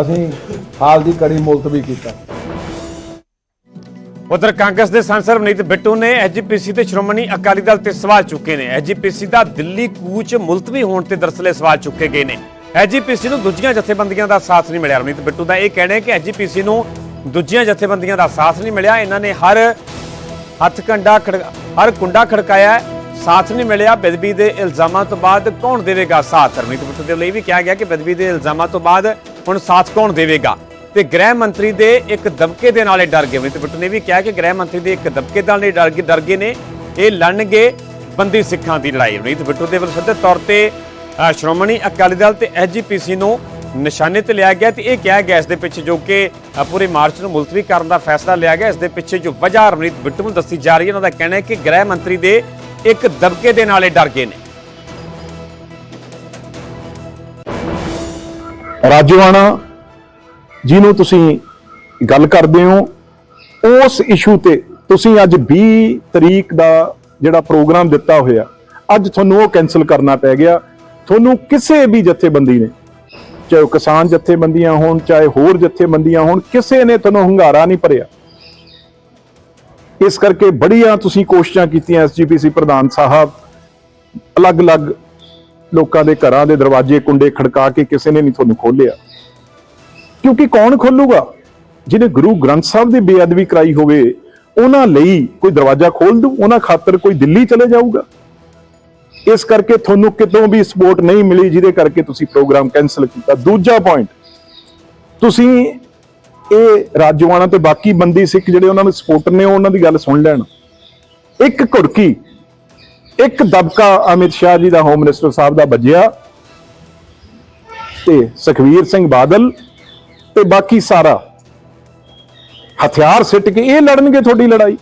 ਅਸੀਂ ਹਾਲ ਦੀ ਕੜੀ ਮੁਲਤਵੀ ਕੀਤਾ। ਉਧਰ ਕਾਂਗਰਸ ਦੇ ਸਾਂਸਦ ਰਵਨੀਤ ਬਿੱਟੂ ਨੇ ਐਜੀਪੀਸੀ ਤੇ ਸ਼੍ਰੋਮਣੀ ਅਕਾਲੀ ਦਲ ਤੇ ਸਵਾਲ ਚੁੱਕੇ ਨੇ। ਐਜੀਪੀਸੀ ਦਾ ਦਿੱਲੀ ਕੂਚ ਮੁਲਤਵੀ ਹੋਣ ਤੇ ਦਰਸਲੇ ਸਵਾਲ ਚੁੱਕੇ ਗਏ ਨੇ। ਐਜੀਪੀਸੀ ਨੂੰ ਦੂਜੀਆਂ ਜਥੇਬੰਦੀਆਂ ਦਾ ਸਾਥ ਨਹੀਂ ਮਿਲਿਆ। ਰਵਨੀਤ ਬਿੱਟੂ ਦਾ ਇਹ ਕਹਿਣਾ ਹੈ ਕਿ ਐਜੀਪੀਸੀ ਨੂੰ ਦੂਜੀਆਂ ਜਥੇਬੰਦੀਆਂ ਦਾ ਸਾਥ ਨਹੀਂ ਮਿਲਿਆ। ਇਹਨਾਂ ਨੇ ਹਰ ਹੱਥ ਕੰਡਾ ਹਰ ਕੁੰਡਾ ਖੜਕਾਇਆ, ਸਾਥ ਨਹੀਂ ਮਿਲਿਆ। ਬਦਬੀ ਦੇ ਇਲਜ਼ਾਮਾਂ ਤੋਂ ਬਾਅਦ ਕੌਣ ਦੇਵੇਗਾ ਸਾਥ? ਰਵਨੀਤ ਬਿੱਟੂ ਦੇ ਲਈ ਵੀ ਕਿਹਾ ਗਿਆ ਕਿ ਬਦਬੀ ਦੇ ਇਲਜ਼ਾਮਾਂ ਤੋਂ ਬਾਅਦ ਹੁਣ ਸਾਥ ਕੌਣ ਦੇਵੇਗਾ? ਤੇ ਗ੍ਰਹਿ ਮੰਤਰੀ ਦੇ ਇੱਕ ਦਬਕੇ ਦੇ ਨਾਲ ਇਹ ਡਰ ਗਏ। ਰਵਨੀਤ ਬਿੱਟੂ ਨੇ ਵੀ ਕਿਹਾ ਕਿ ਗ੍ਰਹਿ ਮੰਤਰੀ ਦੇ ਇੱਕ ਦਬਕੇ ਦੇ ਨਾਲੇ ਡਰ ਗਏ ਡਰ ਗਏ ਨੇ। ਇਹ ਲੜਨਗੇ ਬੰਦੀ ਸਿੱਖਾਂ ਦੀ ਲੜਾਈ। ਰਵਨੀਤ ਬਿੱਟੂ ਦੇ ਵੱਲੋਂ ਸਿੱਧੇ ਤੌਰ ਤੇ ਸ਼੍ਰੋਮਣੀ ਅਕਾਲੀ ਦਲ ਤੇ ਐਸਜੀਪੀਸੀ ਨੂੰ ਨਿਸ਼ਾਨੇ ਤੇ ਲਿਆ ਗਿਆ ਤੇ ਇਹ ਕਿਹਾ ਗਿਆ ਇਸ ਦੇ ਪਿੱਛੇ ਜੋ ਕਿ ਪੂਰੇ ਮਾਰਚ ਨੂੰ ਮੁਲਤਵੀ ਕਰਨ ਦਾ ਫੈਸਲਾ ਲਿਆ ਗਿਆ। ਇਸ ਦੇ ਪਿੱਛੇ ਜੋ ਵਜ੍ਹਾ ਰਮਨੀਤ ਬਿੱਟੂ ਨੂੰ ਦੱਸੀ ਜਾ ਰਹੀ ਹੈ, ਉਹਨਾਂ ਦਾ ਕਹਿਣਾ ਹੈ ਕਿ ਗ੍ਰਹਿ ਮੰਤਰੀ ਦੇ ਇੱਕ ਦਬਕੇ ਦੇ ਨਾਲੇ ਡਰ ਗਏ ਨੇ। ਰਾਜਵਾਨਾ ਜਿਹਨੂੰ ਤੁਸੀਂ ਗੱਲ ਕਰਦੇ ਹੋ, ਉਸ ਇਸ਼ੂ ਤੇ ਤੁਸੀਂ ਅੱਜ 20 ਤਰੀਕ ਦਾ ਜਿਹੜਾ ਪ੍ਰੋਗਰਾਮ ਦਿੱਤਾ ਹੋਇਆ, ਅੱਜ ਤੁਹਾਨੂੰ ਉਹ ਕੈਨਸਲ ਕਰਨਾ ਪੈ ਗਿਆ। ਤੁਹਾਨੂੰ ਕਿਸੇ ਵੀ ਜਥੇਬੰਦੀ ਨੇ, ਚਾਹੇ ਉਹ ਕਿਸਾਨ ਜਥੇਬੰਦੀਆਂ ਹੋਣ, ਚਾਹੇ ਹੋਰ ਜਥੇਬੰਦੀਆਂ ਹੋਣ, ਕਿਸੇ ਨੇ ਤੁਹਾਨੂੰ ਹੰਗਾਰਾ ਨਹੀਂ ਭਰਿਆ। ਇਸ ਕਰਕੇ ਬੜੀਆਂ ਤੁਸੀਂ ਕੋਸ਼ਿਸ਼ਾਂ ਕੀਤੀਆਂ ਐਸਜੀਪੀਸੀ ਪ੍ਰਧਾਨ ਸਾਹਿਬ, ਅਲੱਗ-ਅਲੱਗ ਲੋਕਾਂ ਦੇ ਘਰਾਂ ਦੇ ਦਰਵਾਜ਼ੇ, ਕੁੰਡੇ ਖੜਕਾ ਕੇ ਕਿਸੇ ਨੇ ਨਹੀਂ ਤੁਹਾਨੂੰ ਖੋਲਿਆ ਕਿਉਂਕਿ ਕੌਣ ਖੋਲੂਗਾ? ਜਿਹਨੇ ਗੁਰੂ ਗ੍ਰੰਥ ਸਾਹਿਬ ਦੀ ਬੇਅਦਬੀ ਕਰਾਈ ਹੋਵੇ, ਉਹਨਾਂ ਲਈ ਕੋਈ ਦਰਵਾਜ਼ਾ ਖੋਲ ਦੂ ਉਹਨਾਂ ਖਾਤਰ ਕੋਈ ਦਿੱਲੀ ਚਲੇ ਜਾਊਗਾ। ਇਸ ਕਰਕੇ ਤੁਹਾਨੂੰ ਕਿਤੋਂ ਵੀ ਸਪੋਰਟ ਨਹੀਂ ਮਿਲੀ, ਜਿਹਦੇ ਕਰਕੇ ਤੁਸੀਂ ਪ੍ਰੋਗਰਾਮ ਕੈਨਸਲ ਕੀਤਾ। ਦੂਜਾ ਪੁਆਇੰਟ ਤੁਸੀਂ ਇਹ ਰਾਜਵਾਨਾ ਤੇ ਬਾਕੀ ਬੰਦੀ ਸਿੱਖ ਜਿਹੜੇ ਉਹਨਾਂ ਦੇ ਸਪੋਰਟਰ ਨੇ ਉਹਨਾਂ ਦੀ ਗੱਲ ਸੁਣ ਲੈਣ। ਇੱਕ ਘੁੜਕੀ, ਇੱਕ ਦਬਕਾ ਅਮਿਤ ਸ਼ਾਹ ਜੀ ਦਾ ਹੋਮ ਮਿਨਿਸਟਰ ਸਾਹਿਬ ਦਾ ਵੱਜਿਆ ਤੇ ਸੁਖਵੀਰ ਸਿੰਘ ਬਾਦਲ ਤੇ ਬਾਕੀ ਸਾਰਾ ਹਥਿਆਰ ਸਿੱਟ ਕੇ ਇਹ ਲੜਨਗੇ ਤੁਹਾਡੀ ਲੜਾਈ।